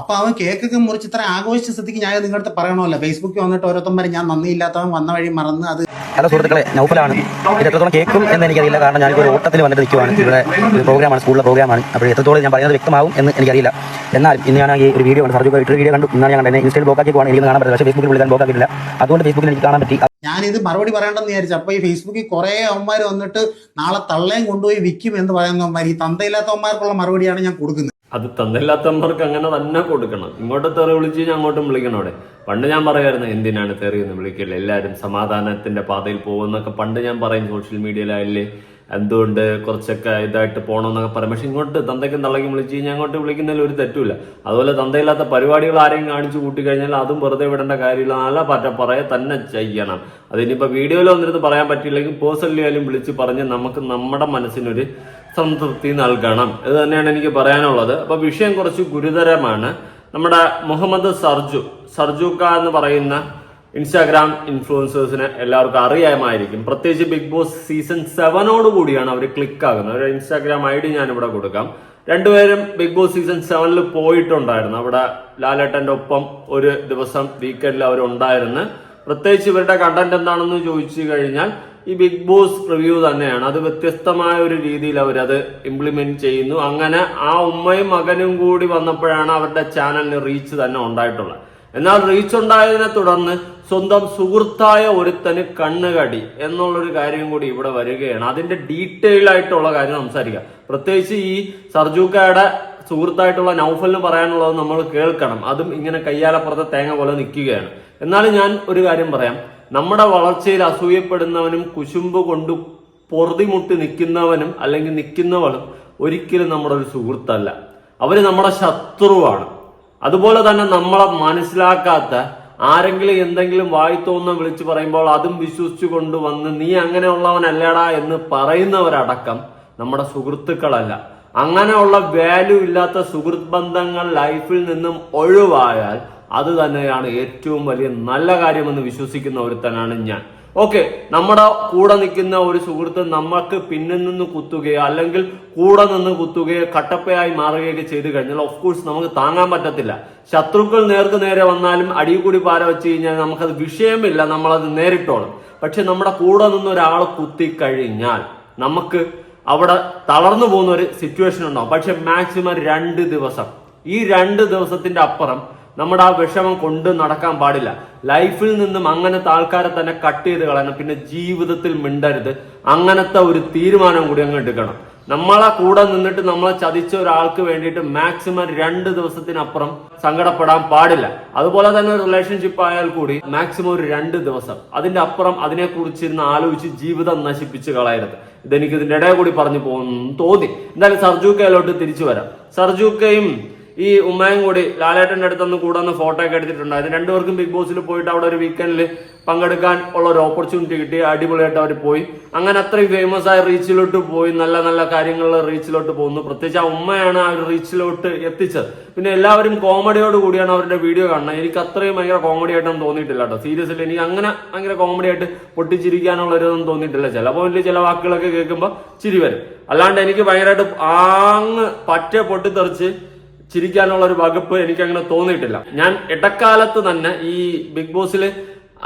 അപ്പൊ അവൻ കേക്കൊക്കെ മുറിച്ച് ഇത്ര ആഘോഷിച്ച സ്ഥിതിക്ക് ഞാൻ നിങ്ങളുടെ അടുത്ത് പറയണമല്ലോ. ഫേസ്ബുക്കിൽ വന്നിട്ട് ഓരോരുത്തന്മാർ ഞാൻ നന്ദിയില്ലാത്തവൻ വന്ന വഴി മറന്ന് അത് ഹലോ സുഹൃത്തുക്കളെ നൗഫലാണ് ഇത് എത്രത്തോളം കേൾക്കും എന്ന് എനിക്കറിയില്ല. കാരണം ഞാനിപ്പോൾ ഒരു ഓട്ടത്തിൽ വന്നിട്ട് നിൽക്കുവാണ്. ഇവിടെ ഒരു പ്രോഗ്രാമാണ് സ്കൂളിലെ പ്രോഗ്രാമാണ്. അപ്പോൾ എത്രത്തോളം ഞാൻ പറയുന്നത് വ്യക്തമാവും എന്ന് എനിക്കറിയില്ല. എന്നാൽ ഇന്ന് ഞാൻ ഈ ഒരു വീഡിയോ കണ്ടു സർജു ഇട്ടൊരു വീഡിയോ കണ്ടു. ഇന്നാണ് ഞാൻ കണ്ടത്. ഇൻസ്റ്റയിൽ പോകാൻ എനിക്ക് കാണാൻ പറ്റില്ല. പക്ഷേ ഫേസ്ബുക്കിൽ വിളിക്കാൻ ബോക്കാക്കില്ല അതുകൊണ്ട് ഫേസ്ബുക്കിൽ എനിക്ക് കാണാൻ പറ്റി. ഞാനിത് മറുപടി പറയണ്ടെന്ന് വിചാരിച്ചു. അപ്പോൾ ഈ ഫേസ്ബുക്കിൽ കുറേ അവന്മാർ വന്നിട്ട് നാളെ തള്ളയും കൊണ്ടുപോയി വിൽക്കും എന്ന് പറയുന്നവന്മാർ ഈ തന്തയില്ലാത്തവന്മാർക്കുള്ള മറുപടിയാണ് ഞാൻ കൊടുക്കുന്നത്. അത് തന്നില്ലാത്തവർക്ക് അങ്ങനെ തന്നെ കൊടുക്കണം. ഇങ്ങോട്ട് തെറി വിളിച്ച് കഴിഞ്ഞാൽ അങ്ങോട്ടും വിളിക്കണം അവിടെ. പണ്ട് ഞാൻ പറയായിരുന്നു എന്തിനാണ് തെറി എന്ന് വിളിക്കില്ല എല്ലാവരും സമാധാനത്തിന്റെ പാതയിൽ പോകുമെന്നൊക്കെ പണ്ട് ഞാൻ പറയും സോഷ്യൽ മീഡിയയിലായില്ലേ എന്തുകൊണ്ട് കുറച്ചൊക്കെ ഇതായിട്ട് പോകണമെന്നൊക്കെ പറയും. പക്ഷെ ഇങ്ങോട്ട് തന്തയ്ക്കും തള്ളയ്ക്കും വിളിച്ച് കഴിഞ്ഞാൽ അങ്ങോട്ട് വിളിക്കുന്നതിൽ ഒരു തെറ്റുമില്ല. അതുപോലെ തന്തയില്ലാത്ത പരിപാടികൾ ആരെയും കാണിച്ചു കൂട്ടി കഴിഞ്ഞാൽ അതും വെറുതെ വിടേണ്ട കാര്യമില്ല. നല്ല പറ്റ പറയെ തന്നെ ചെയ്യണം. അതിനിപ്പോൾ വീഡിയോയിൽ വന്നിരുന്ന് പറയാൻ പറ്റിയില്ലെങ്കിൽ പേഴ്സണലി ആയാലും വിളിച്ച് പറഞ്ഞ് നമുക്ക് നമ്മുടെ മനസ്സിനൊരു സംതൃപ്തി നൽകണം. ഇത് തന്നെയാണ് എനിക്ക് പറയാനുള്ളത്. അപ്പൊ വിഷയം കുറച്ച് ഗുരുതരമാണ്. നമ്മുടെ മുഹമ്മദ് സർജു സർജുക്ക എന്ന് പറയുന്ന ഇൻസ്റ്റാഗ്രാം ഇൻഫ്ലുവൻസേഴ്സിന് എല്ലാവർക്കും അറിയാമായിരിക്കും. പ്രത്യേകിച്ച് ബിഗ് ബോസ് സീസൺ സെവനോട് കൂടിയാണ് അവർ ക്ലിക്ക് ആകുന്നത്. ഒരു ഇൻസ്റ്റാഗ്രാം ഐ ഡി ഞാൻ ഇവിടെ കൊടുക്കാം. രണ്ടുപേരും ബിഗ് ബോസ് സീസൺ സെവനിൽ പോയിട്ടുണ്ടായിരുന്നു. അവിടെ ലാലേട്ടന്റെ ഒപ്പം ഒരു ദിവസം വീക്കെൻഡിൽ അവരുണ്ടായിരുന്നു. പ്രത്യേകിച്ച് ഇവരുടെ കണ്ടന്റ് എന്താണെന്ന് ചോദിച്ചു കഴിഞ്ഞാൽ ഈ ബിഗ് ബോസ് റിവ്യൂ തന്നെയാണ്. അത് വ്യത്യസ്തമായ ഒരു രീതിയിൽ അവരത് ഇംപ്ലിമെന്റ് ചെയ്യുന്നു. അങ്ങനെ ആ ഉമ്മയും മകനും കൂടി വന്നപ്പോഴാണ് അവരുടെ ചാനലിന് റീച്ച് തന്നെ ഉണ്ടായിട്ടുള്ളത്. എന്നാൽ റീച്ച് ഉണ്ടായതിനെ തുടർന്ന് സ്വന്തം സുഹൃത്തായ ഒരുത്തന് കണ്ണുകടി എന്നുള്ളൊരു കാര്യം കൂടി ഇവിടെ വരികയാണ്. അതിന്റെ ഡീറ്റെയിൽ ആയിട്ടുള്ള കാര്യം സംസാരിക്കാം. പ്രത്യേകിച്ച് ഈ സർജൂക്കയുടെ സുഹൃത്തായിട്ടുള്ള നൗഫലിന് പറയാനുള്ളത് നമ്മൾ കേൾക്കണം. അതും ഇങ്ങനെ കയ്യാലപ്പുറത്തെ തേങ്ങ പോലെ നിൽക്കുകയാണ്. എന്നാലും ഞാൻ ഒരു കാര്യം പറയാം. നമ്മുടെ വളർച്ചയിൽ അസൂയപ്പെടുന്നവനും കുശുമ്പ് കൊണ്ട് പൊറുതിമുട്ടി നിൽക്കുന്നവനും അല്ലെങ്കിൽ നിൽക്കുന്നവളും ഒരിക്കലും നമ്മുടെ ഒരു സുഹൃത്തല്ല. അവർ നമ്മുടെ ശത്രുവാണ്. അതുപോലെ തന്നെ നമ്മളെ മനസ്സിലാക്കാത്ത ആരെങ്കിലും എന്തെങ്കിലും വായി തോന്നുന്ന വിളിച്ചു പറയുമ്പോൾ അതും വിശ്വസിച്ചു കൊണ്ടുവന്ന് നീ അങ്ങനെയുള്ളവനല്ലടാ എന്ന് പറയുന്നവരടക്കം നമ്മുടെ സുഹൃത്തുക്കളല്ല. അങ്ങനെയുള്ള വാല്യൂ ഇല്ലാത്ത സുഹൃത്ത് ബന്ധങ്ങൾ ലൈഫിൽ നിന്നും ഒഴിവായാൽ അത് തന്നെയാണ് ഏറ്റവും വലിയ നല്ല കാര്യമെന്ന് വിശ്വസിക്കുന്ന ഒരുത്തനാണ് ഞാൻ. ഓക്കെ നമ്മുടെ കൂടെ നിൽക്കുന്ന ഒരു സുഹൃത്ത് നമ്മൾക്ക് പിന്നിൽ നിന്ന് കുത്തുകയോ അല്ലെങ്കിൽ കൂടെ നിന്ന് കുത്തുകയോ കട്ടപ്പയായി മാറുകയൊക്കെ ചെയ്തു കഴിഞ്ഞാൽ ഓഫ് കോഴ്സ് നമുക്ക് താങ്ങാൻ പറ്റത്തില്ല. ശത്രുക്കൾ നേർക്ക് നേരെ വന്നാലും അടിയിൽ കൂടി പാര വെച്ച് കഴിഞ്ഞാൽ നമുക്കത് വിഷയമില്ല നമ്മളത് നേരിട്ടോളും. പക്ഷെ നമ്മുടെ കൂടെ നിന്ന് ഒരാൾ കുത്തി കഴിഞ്ഞാൽ നമുക്ക് അവിടെ തളർന്നു പോകുന്ന ഒരു സിറ്റുവേഷൻ ഉണ്ടാവും. പക്ഷെ മാക്സിമം രണ്ട് ദിവസം. ഈ രണ്ട് ദിവസത്തിന്റെ അപ്പുറം നമ്മുടെ ആ വിഷമം കൊണ്ട് നടക്കാൻ പാടില്ല. ലൈഫിൽ നിന്നും അങ്ങനത്തെ ആൾക്കാരെ തന്നെ കട്ട് ചെയ്ത് കളയണം. പിന്നെ ജീവിതത്തിൽ മിണ്ടരുത്. അങ്ങനത്തെ ഒരു തീരുമാനം കൂടി അങ്ങ് എടുക്കണം. നമ്മളെ കൂടെ നിന്നിട്ട് നമ്മളെ ചതിച്ച ഒരാൾക്ക് വേണ്ടിയിട്ട് മാക്സിമം രണ്ട് ദിവസത്തിനപ്പുറം സങ്കടപ്പെടാൻ പാടില്ല. അതുപോലെ തന്നെ റിലേഷൻഷിപ്പ് ആയാൽ കൂടി മാക്സിമം ഒരു രണ്ട് ദിവസം. അതിന്റെ അപ്പുറം അതിനെ കുറിച്ചിരുന്ന് ആലോചിച്ച് ജീവിതം നശിപ്പിച്ച് കളയരുത്. ഇതെനിക്ക് ഇതിന്റെ ഇടയിൽ കൂടി പറഞ്ഞു പോകുന്നു തോന്നി. എന്തായാലും സർജൂക്കയിലോട്ട് തിരിച്ചു വരാം. സർജൂക്കയും ഈ ഉമ്മയും കൂടി ലാലേട്ടന്റെ അടുത്തൊന്ന് കൂടെ ഒന്ന് ഫോട്ടോ ഒക്കെ എടുത്തിട്ടുണ്ടായിരുന്നു രണ്ടുപേർക്കും ബിഗ് ബോസിൽ പോയിട്ട് അവിടെ ഒരു വീക്കെൻഡിൽ പങ്കെടുക്കാൻ ഉള്ള ഒരു ഓപ്പർച്യൂണിറ്റി കിട്ടി. അടിപൊളിയായിട്ട് അവർ പോയി. അങ്ങനെ അത്രയും ഫേമസ് ആയ റീച്ചിലോട്ട് പോയി. നല്ല നല്ല കാര്യങ്ങളിൽ റീച്ചിലോട്ട് പോകുന്നു പ്രത്യേകിച്ച് ആ ഉമ്മയാണ് ആ ഒരു റീച്ചിലോട്ട് എത്തിച്ചത്. പിന്നെ എല്ലാവരും കോമഡിയോട് കൂടിയാണ് അവരുടെ വീഡിയോ കാണുന്നത്. എനിക്ക് അത്രയും ഭയങ്കര കോമഡി ആയിട്ടൊന്നും തോന്നിയിട്ടില്ല കേട്ടോ. സീരിയസ്ലി എനിക്ക് അങ്ങനെ ഭയങ്കര കോമഡി ആയിട്ട് പൊട്ടിച്ചിരിക്കാനുള്ള ഒരു ഇതൊന്നും തോന്നിയിട്ടില്ല. ചിലപ്പോൾ വലിയ ചില വാക്കുകളൊക്കെ കേൾക്കുമ്പോൾ ചിരി വരും. അല്ലാണ്ട് എനിക്ക് ഭയങ്കരമായിട്ട് ആങ് പറ്റ പൊട്ടിത്തെറിച്ച് ചിരിക്കാനുള്ള ഒരു വകുപ്പ് എനിക്ക് അങ്ങനെ തോന്നിയിട്ടില്ല. ഞാൻ ഇടക്കാലത്ത് തന്നെ ഈ ബിഗ് ബോസിൽ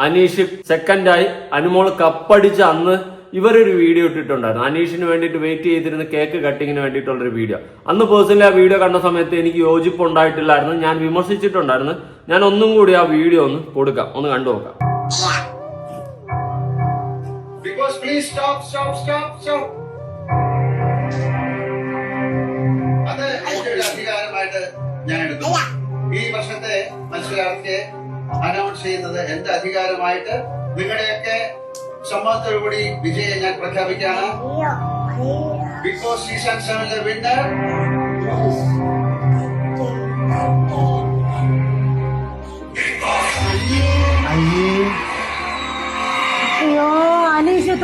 അനീഷ് സെക്കൻഡായി അനുമോൾ കപ്പടിച്ച അന്ന് ഇവരൊരു വീഡിയോ ഇട്ടിട്ടുണ്ടായിരുന്നു. അനീഷിന് വേണ്ടിയിട്ട് വെയിറ്റ് ചെയ്തിരുന്ന കേക്ക് കട്ടിങ്ങിന് വേണ്ടിയിട്ടുള്ളൊരു വീഡിയോ. അന്ന് പേഴ്സണലി ആ വീഡിയോ കണ്ട സമയത്ത് എനിക്ക് യോജിപ്പ് ഉണ്ടായിട്ടില്ലായിരുന്നു ഞാൻ വിമർശിച്ചിട്ടുണ്ടായിരുന്നു. ഞാൻ ഒന്നും കൂടി ആ വീഡിയോ ഒന്ന് കൊടുക്കാം. ഒന്ന് കണ്ടു നോക്കാം. Because please stop, stop, stop, stop. ഈ വർഷത്തെ മത്സരാർത്ഥിയെ അനൗൺസ് ചെയ്യുന്നത് എന്റെ അധികാരമായിട്ട് നിങ്ങളുടെയൊക്കെ സമ്മതത്തോടുകൂടി വിജയം ഞാൻ പ്രഖ്യാപിക്കുകയാണ്. ബിഗ് ബോസ് സീസൺ സെവനിലെ വിന്നർ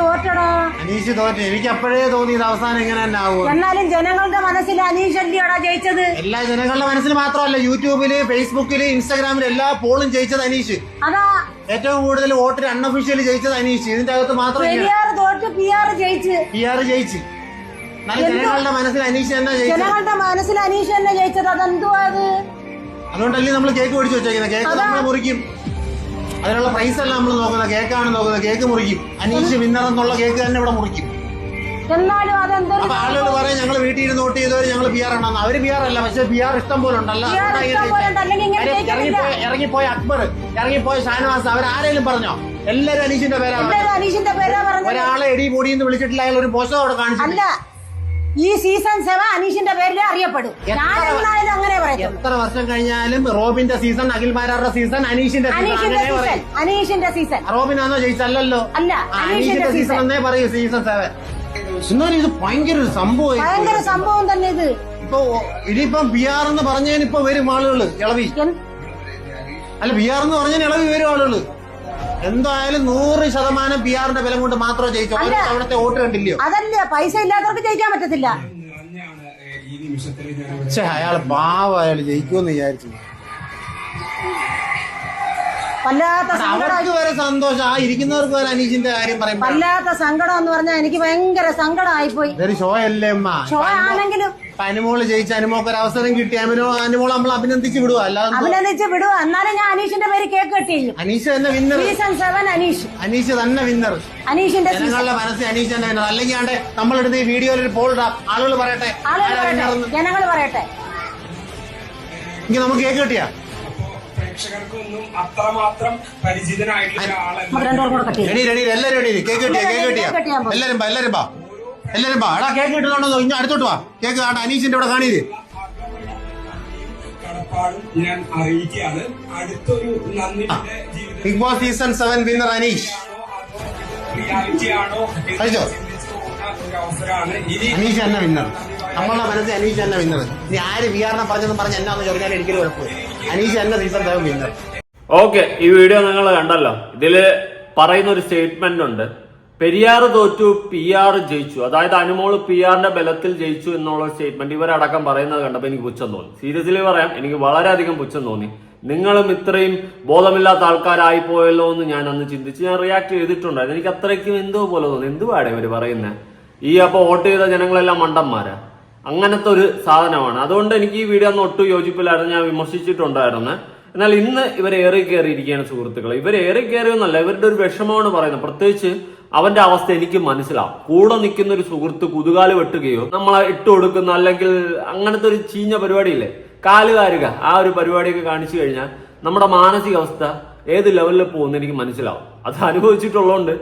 തോറ്റടാ. അനീഷ് തോറ്റു. എനിക്ക് അപ്പോഴേ തോന്നി ഇത് അവസാനം ഇങ്ങനെ തന്നെ ആവുക എന്നാലും ജനങ്ങളുടെ മനസ്സിൽ അനീഷ് അല്ലയോടാ ജയിച്ചത്. എല്ലാ ജനങ്ങളുടെ മനസ്സിൽ മാത്രമല്ല യൂട്യൂബിൽ ഫേസ്ബുക്കിൽ ഇൻസ്റ്റാഗ്രാമിൽ എല്ലാ പോളും ജയിച്ചത് അനീഷ്. അതാ. ഏറ്റവും കൂടുതൽ വോട്ട് അൺഒഫീഷ്യലി ജയിച്ചത് അനീഷ്. ഇതിന്റെ അകത്ത് മാത്രം തോറ്റ് പി ആർ ജയിച്ച്. പി ആർ ജയിച്ച് ജനങ്ങളുടെ മനസ്സിൽ അനീഷ് തന്നെ ജയിച്ചത്. ജനങ്ങളുടെ മനസ്സിൽ അനീഷ് തന്നെ ജയിച്ചത്. അതെന്തുവാ അത്? അതുകൊണ്ടല്ലേ നമ്മൾ കേക്ക് പിടിച്ചു വെച്ചേക്കുന്നത് കേക്ക് നമ്മൾ മുറിക്കും. അതിനുള്ള പ്രൈസ് അല്ല നമ്മൾ നോക്കുന്നത് കേക്കാണ് നോക്കുന്നത്. കേക്ക് മുറിക്കും. അനീഷ് വിന്നർ എന്നുള്ള കേക്ക് തന്നെ ഇവിടെ മുറിക്കും. എന്നാലും അപ്പൊ ആളുകൾ പറയും ഞങ്ങൾ വീട്ടിൽ ഇരുന്ന് നോട്ട് ചെയ്തവര് ഞങ്ങൾ ബിയാർ ആർ ആണെന്ന്. അവർ ബിയാർ ആർ അല്ല പക്ഷെ ബിയാർ ആർ ഇഷ്ടം പോലെ ഉണ്ടല്ലോ. ഇറങ്ങിപ്പോയ ഇറങ്ങിപ്പോയ അക്ബർ ഇറങ്ങിപ്പോയ ഷാനവാസ് അവരാരെങ്കിലും പറഞ്ഞോ? എല്ലാരും അനീഷിന്റെ പേരാണ് ഒരാളെ എടി പൊടി എന്ന് വിളിച്ചിട്ടില്ല അയാൾ ഒരു പോസ്റ്റർ അവിടെ കാണിച്ചു ഈ സീസൺ സെവൻ അനീഷിന്റെ പേരിൽ അറിയപ്പെടും. ഞാൻ അങ്ങനെ പറയത്തുള്ളൂ. എത്ര വർഷം കഴിഞ്ഞാലും റോബിന്റെ സീസൺ അഖിൽ മാരാറുടെ സീസൺ അനീഷിന്റെ അനീഷിന്റെ സീസൺ അനീഷിന്റെ സീസൺ റോബിനാണോ ജയിച്ചല്ലോ അല്ല, അനീഷിന്റെ സീസൺ എന്നേ പറയൂ സീസൺ സെവൻ എന്നാലും ഇത് ഭയങ്കര ഒരു സംഭവം ഭയങ്കര സംഭവം തന്നെ ഇത്. ഇപ്പൊ ഇനിയിപ്പം ബി ആർ എന്ന് പറഞ്ഞതിന് ഇപ്പൊ വരും ആളുകൾ ഇളവി. അല്ല ബി ആർ എന്ന് പറഞ്ഞതിന് ഇളവി വരും ആളുകൾ. എന്തായാലും നൂറ് ശതമാനം പി ആറിന്റെ ബലം കൊണ്ട് മാത്രമേ ജയിച്ചു. അവിടുത്തെ വോട്ട് കണ്ടില്ലയോ? അതല്ല പൈസ ഇല്ലാത്തവർക്ക് ജയിക്കാൻ പറ്റത്തില്ല. പക്ഷെ അയാൾ പാവ അയാൾ ജയിക്കുമെന്ന് വിചാരിച്ചു അവർക്ക് വരെ സന്തോഷം. ആ ഇരിക്കുന്നവർക്ക് വരെ അനീഷിന്റെ കാര്യം പറയും വല്ലാത്ത സങ്കടം എന്ന് പറഞ്ഞാൽ എനിക്ക് ഭയങ്കര സങ്കടമായി പോയി ഇതൊരു ഷോ അല്ലേ ഷോ ആണെങ്കിലും അനുമോൾ ജയിച്ച അനുമോക്ക് ഒരു അവസരം കിട്ടി. അനുമോ അനുമോൾ നമ്മൾ അഭിനന്ദിച്ച് വിടുക അല്ലാതെ? അഭിനന്ദിച്ച് വിടുക എന്നാലും ഞാൻ അനീഷിന്റെ പേര് കേക്ക് കട്ട് ചെയ്യും അനീഷ് തന്നെ winner season seven Aneesh. Aneesh തന്നെ വിന്നർ അനീഷിന്റെ സീസൺ ജനങ്ങളുടെ മനസ്സിൽ അനീഷ് തന്നെ വിന്നർ അല്ലെങ്കിൽ ആണ്ടെ നമ്മളെടുത്ത് ഈ വീഡിയോയിൽ ഒരു പോൾ ഇടാം. ആളുകൾ പറയട്ടെ. ആളുകൾ ആരാ winner എന്ന്. ജനങ്ങൾ പറയട്ടെ. ഇനി നമുക്ക് കേക്ക് കിട്ടിയാ? പ്രേക്ഷകർക്കൊന്നും അത്രമാത്രം പരിചിതനായിട്ടുള്ള നമുക്ക് രണ്ടോളം കട്ട് ചെയ്യാം. റെഡി റെഡി എല്ലാരും റെഡി കേക്ക് കിട്ടിയാ കേക്ക് കിട്ടിയാ. എല്ലാരും ബാ എല്ലാരും ബാ എല്ലാരും വാ. എടാ കേക്ക് കിട്ടുന്നുണ്ടോ ഇനി അടുത്തോട്ട് വാ. കേക്ക് കാണ അനീഷിന്റെ ഇവിടെ ഞാൻ അറിയിക്കുകയാണ്. അടുത്തൊരു Big Boss season seven winner Aneesh. Aneesh എന്നെ വിന്നർ നമ്മളുടെ മനസ്സിൽ അനീഷ് എന്നെ വിന്നർ ഇനി ആര് വിആറിനെ പറഞ്ഞെന്ന് പറഞ്ഞ് എന്നാന്ന് ചോദിച്ചാൽ എനിക്കൊരു കുഴപ്പമില്ല. അനീഷ് എന്നെ സീസൺ സെവൻ വിന്നർ ഓക്കെ ഈ വീഡിയോ നിങ്ങൾ കണ്ടല്ലോ. ഇതിൽ പറയുന്ന ഒരു സ്റ്റേറ്റ്മെന്റ് ഉണ്ട്. പെരിയാർ തോറ്റു പി ആർ ജയിച്ചു. അതായത് അനുമോൾ പി ആറിന്റെ ബലത്തിൽ ജയിച്ചു എന്നുള്ള സ്റ്റേറ്റ്മെന്റ് ഇവരടക്കം പറയുന്നത് കണ്ടപ്പോൾ എനിക്ക് പുച്ഛം തോന്നി. സീരിയസ്ലി പറയാം എനിക്ക് വളരെയധികം പുച്ഛം തോന്നി. നിങ്ങളും ഇത്രയും ബോധമില്ലാത്ത ആൾക്കാരായി പോയല്ലോ എന്ന് ഞാൻ അന്ന് ചിന്തിച്ച് ഞാൻ റിയാക്ട് ചെയ്തിട്ടുണ്ടായിരുന്നു. എനിക്ക് അത്രയ്ക്കും എന്തോ പോലെ തോന്നി. എന്തുവാടെ ഇവർ പറയുന്നത് ഈ അപ്പൊ വോട്ട് ചെയ്ത ജനങ്ങളെല്ലാം മണ്ടന്മാരാ. അങ്ങനത്തെ ഒരു സാധനമാണ്. അതുകൊണ്ട് എനിക്ക് ഈ വീഡിയോ ഒന്നും ഒട്ടും യോജിപ്പില്ലായിരുന്നു. ഞാൻ വിമർശിച്ചിട്ടുണ്ടായിരുന്നു. എന്നാൽ ഇന്ന് ഇവർ ഏറി കയറിയിരിക്കുകയാണ് സുഹൃത്തുക്കൾ ഇവർ ഏറി കയറിയൊന്നല്ല ഇവരുടെ ഒരു വിഷമമാണ് പറയുന്നത്. പ്രത്യേകിച്ച് അവന്റെ അവസ്ഥ എനിക്ക് മനസ്സിലാവും. കൂടെ നിൽക്കുന്ന ഒരു സുഹൃത്ത് കുതുകാൽ വെട്ടുകയോ നമ്മളെ ഇട്ട് കൊടുക്കുന്ന അല്ലെങ്കിൽ അങ്ങനത്തെ ഒരു ചീഞ്ഞ പരിപാടിയില്ലേ? കാലുകാരുക ആ ഒരു പരിപാടിയൊക്കെ കാണിച്ചു കഴിഞ്ഞാൽ നമ്മുടെ മാനസികാവസ്ഥ ഏത് ലെവലിൽ പോകുന്ന എനിക്ക് മനസ്സിലാവും. അത് അനുഭവിച്ചിട്ടുള്ളതുകൊണ്ട്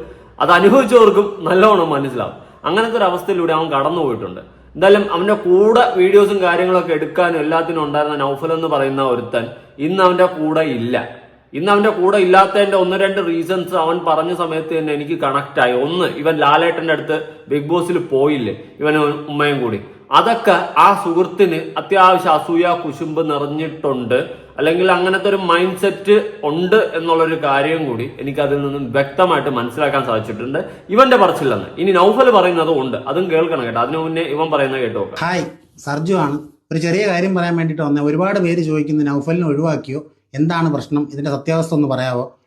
അത് അനുഭവിച്ചവർക്കും നല്ലോണം മനസ്സിലാവും. അങ്ങനത്തെ ഒരു അവസ്ഥയിലൂടെ അവൻ കടന്നു പോയിട്ടുണ്ട്. എന്തായാലും അവന്റെ കൂടെ വീഡിയോസും കാര്യങ്ങളൊക്കെ എടുക്കാനും എല്ലാത്തിനും ഉണ്ടായിരുന്ന നൗഫൽ എന്ന് പറയുന്ന ഒരുത്തൻ ഇന്ന് അവന്റെ കൂടെ ഇല്ല. ഇന്ന് അവന്റെ കൂടെ ഇല്ലാത്തതിന്റെ ഒന്ന് രണ്ട് റീസൺസ് അവൻ പറഞ്ഞ സമയത്ത് തന്നെ എനിക്ക് കണക്ട് ആയി. ഒന്ന് ഇവൻ ലാലേട്ടന്റെ അടുത്ത് ബിഗ് ബോസിൽ പോയില്ലേ? ഇവൻ ഉമ്മയും കൂടി. അതൊക്കെ ആ സുഹൃത്തിന് അത്യാവശ്യം അസൂയ കുശുമ്പ് നിറഞ്ഞിട്ടുണ്ട്. അല്ലെങ്കിൽ അങ്ങനത്തെ ഒരു മൈൻഡ് സെറ്റ് ഉണ്ട് എന്നുള്ളൊരു കാര്യം കൂടി എനിക്ക് അതിൽ നിന്നും വ്യക്തമായിട്ട് മനസ്സിലാക്കാൻ സാധിച്ചിട്ടുണ്ട്. ഇവന്റെ പറച്ചില്ലെന്ന് ഇനി നൗഫൽ പറയുന്നതും ഉണ്ട്. അതും കേൾക്കണം കേട്ടോ. അതിനു മുന്നേ ഇവൻ പറയുന്നത് കേട്ടോ ഹായ് സർജു ആണ്. ഒരു ചെറിയ കാര്യം പറയാൻ വേണ്ടിയിട്ട് വന്നേ. ഒരുപാട് പേര് ചോദിക്കുന്നു നൗഫലിനെ ഒഴിവാക്കിയോ? എന്താണ് പ്രശ്നം? ഇതിന്റെ സത്യാവസ്ഥ ഒന്ന് പറയാവോ?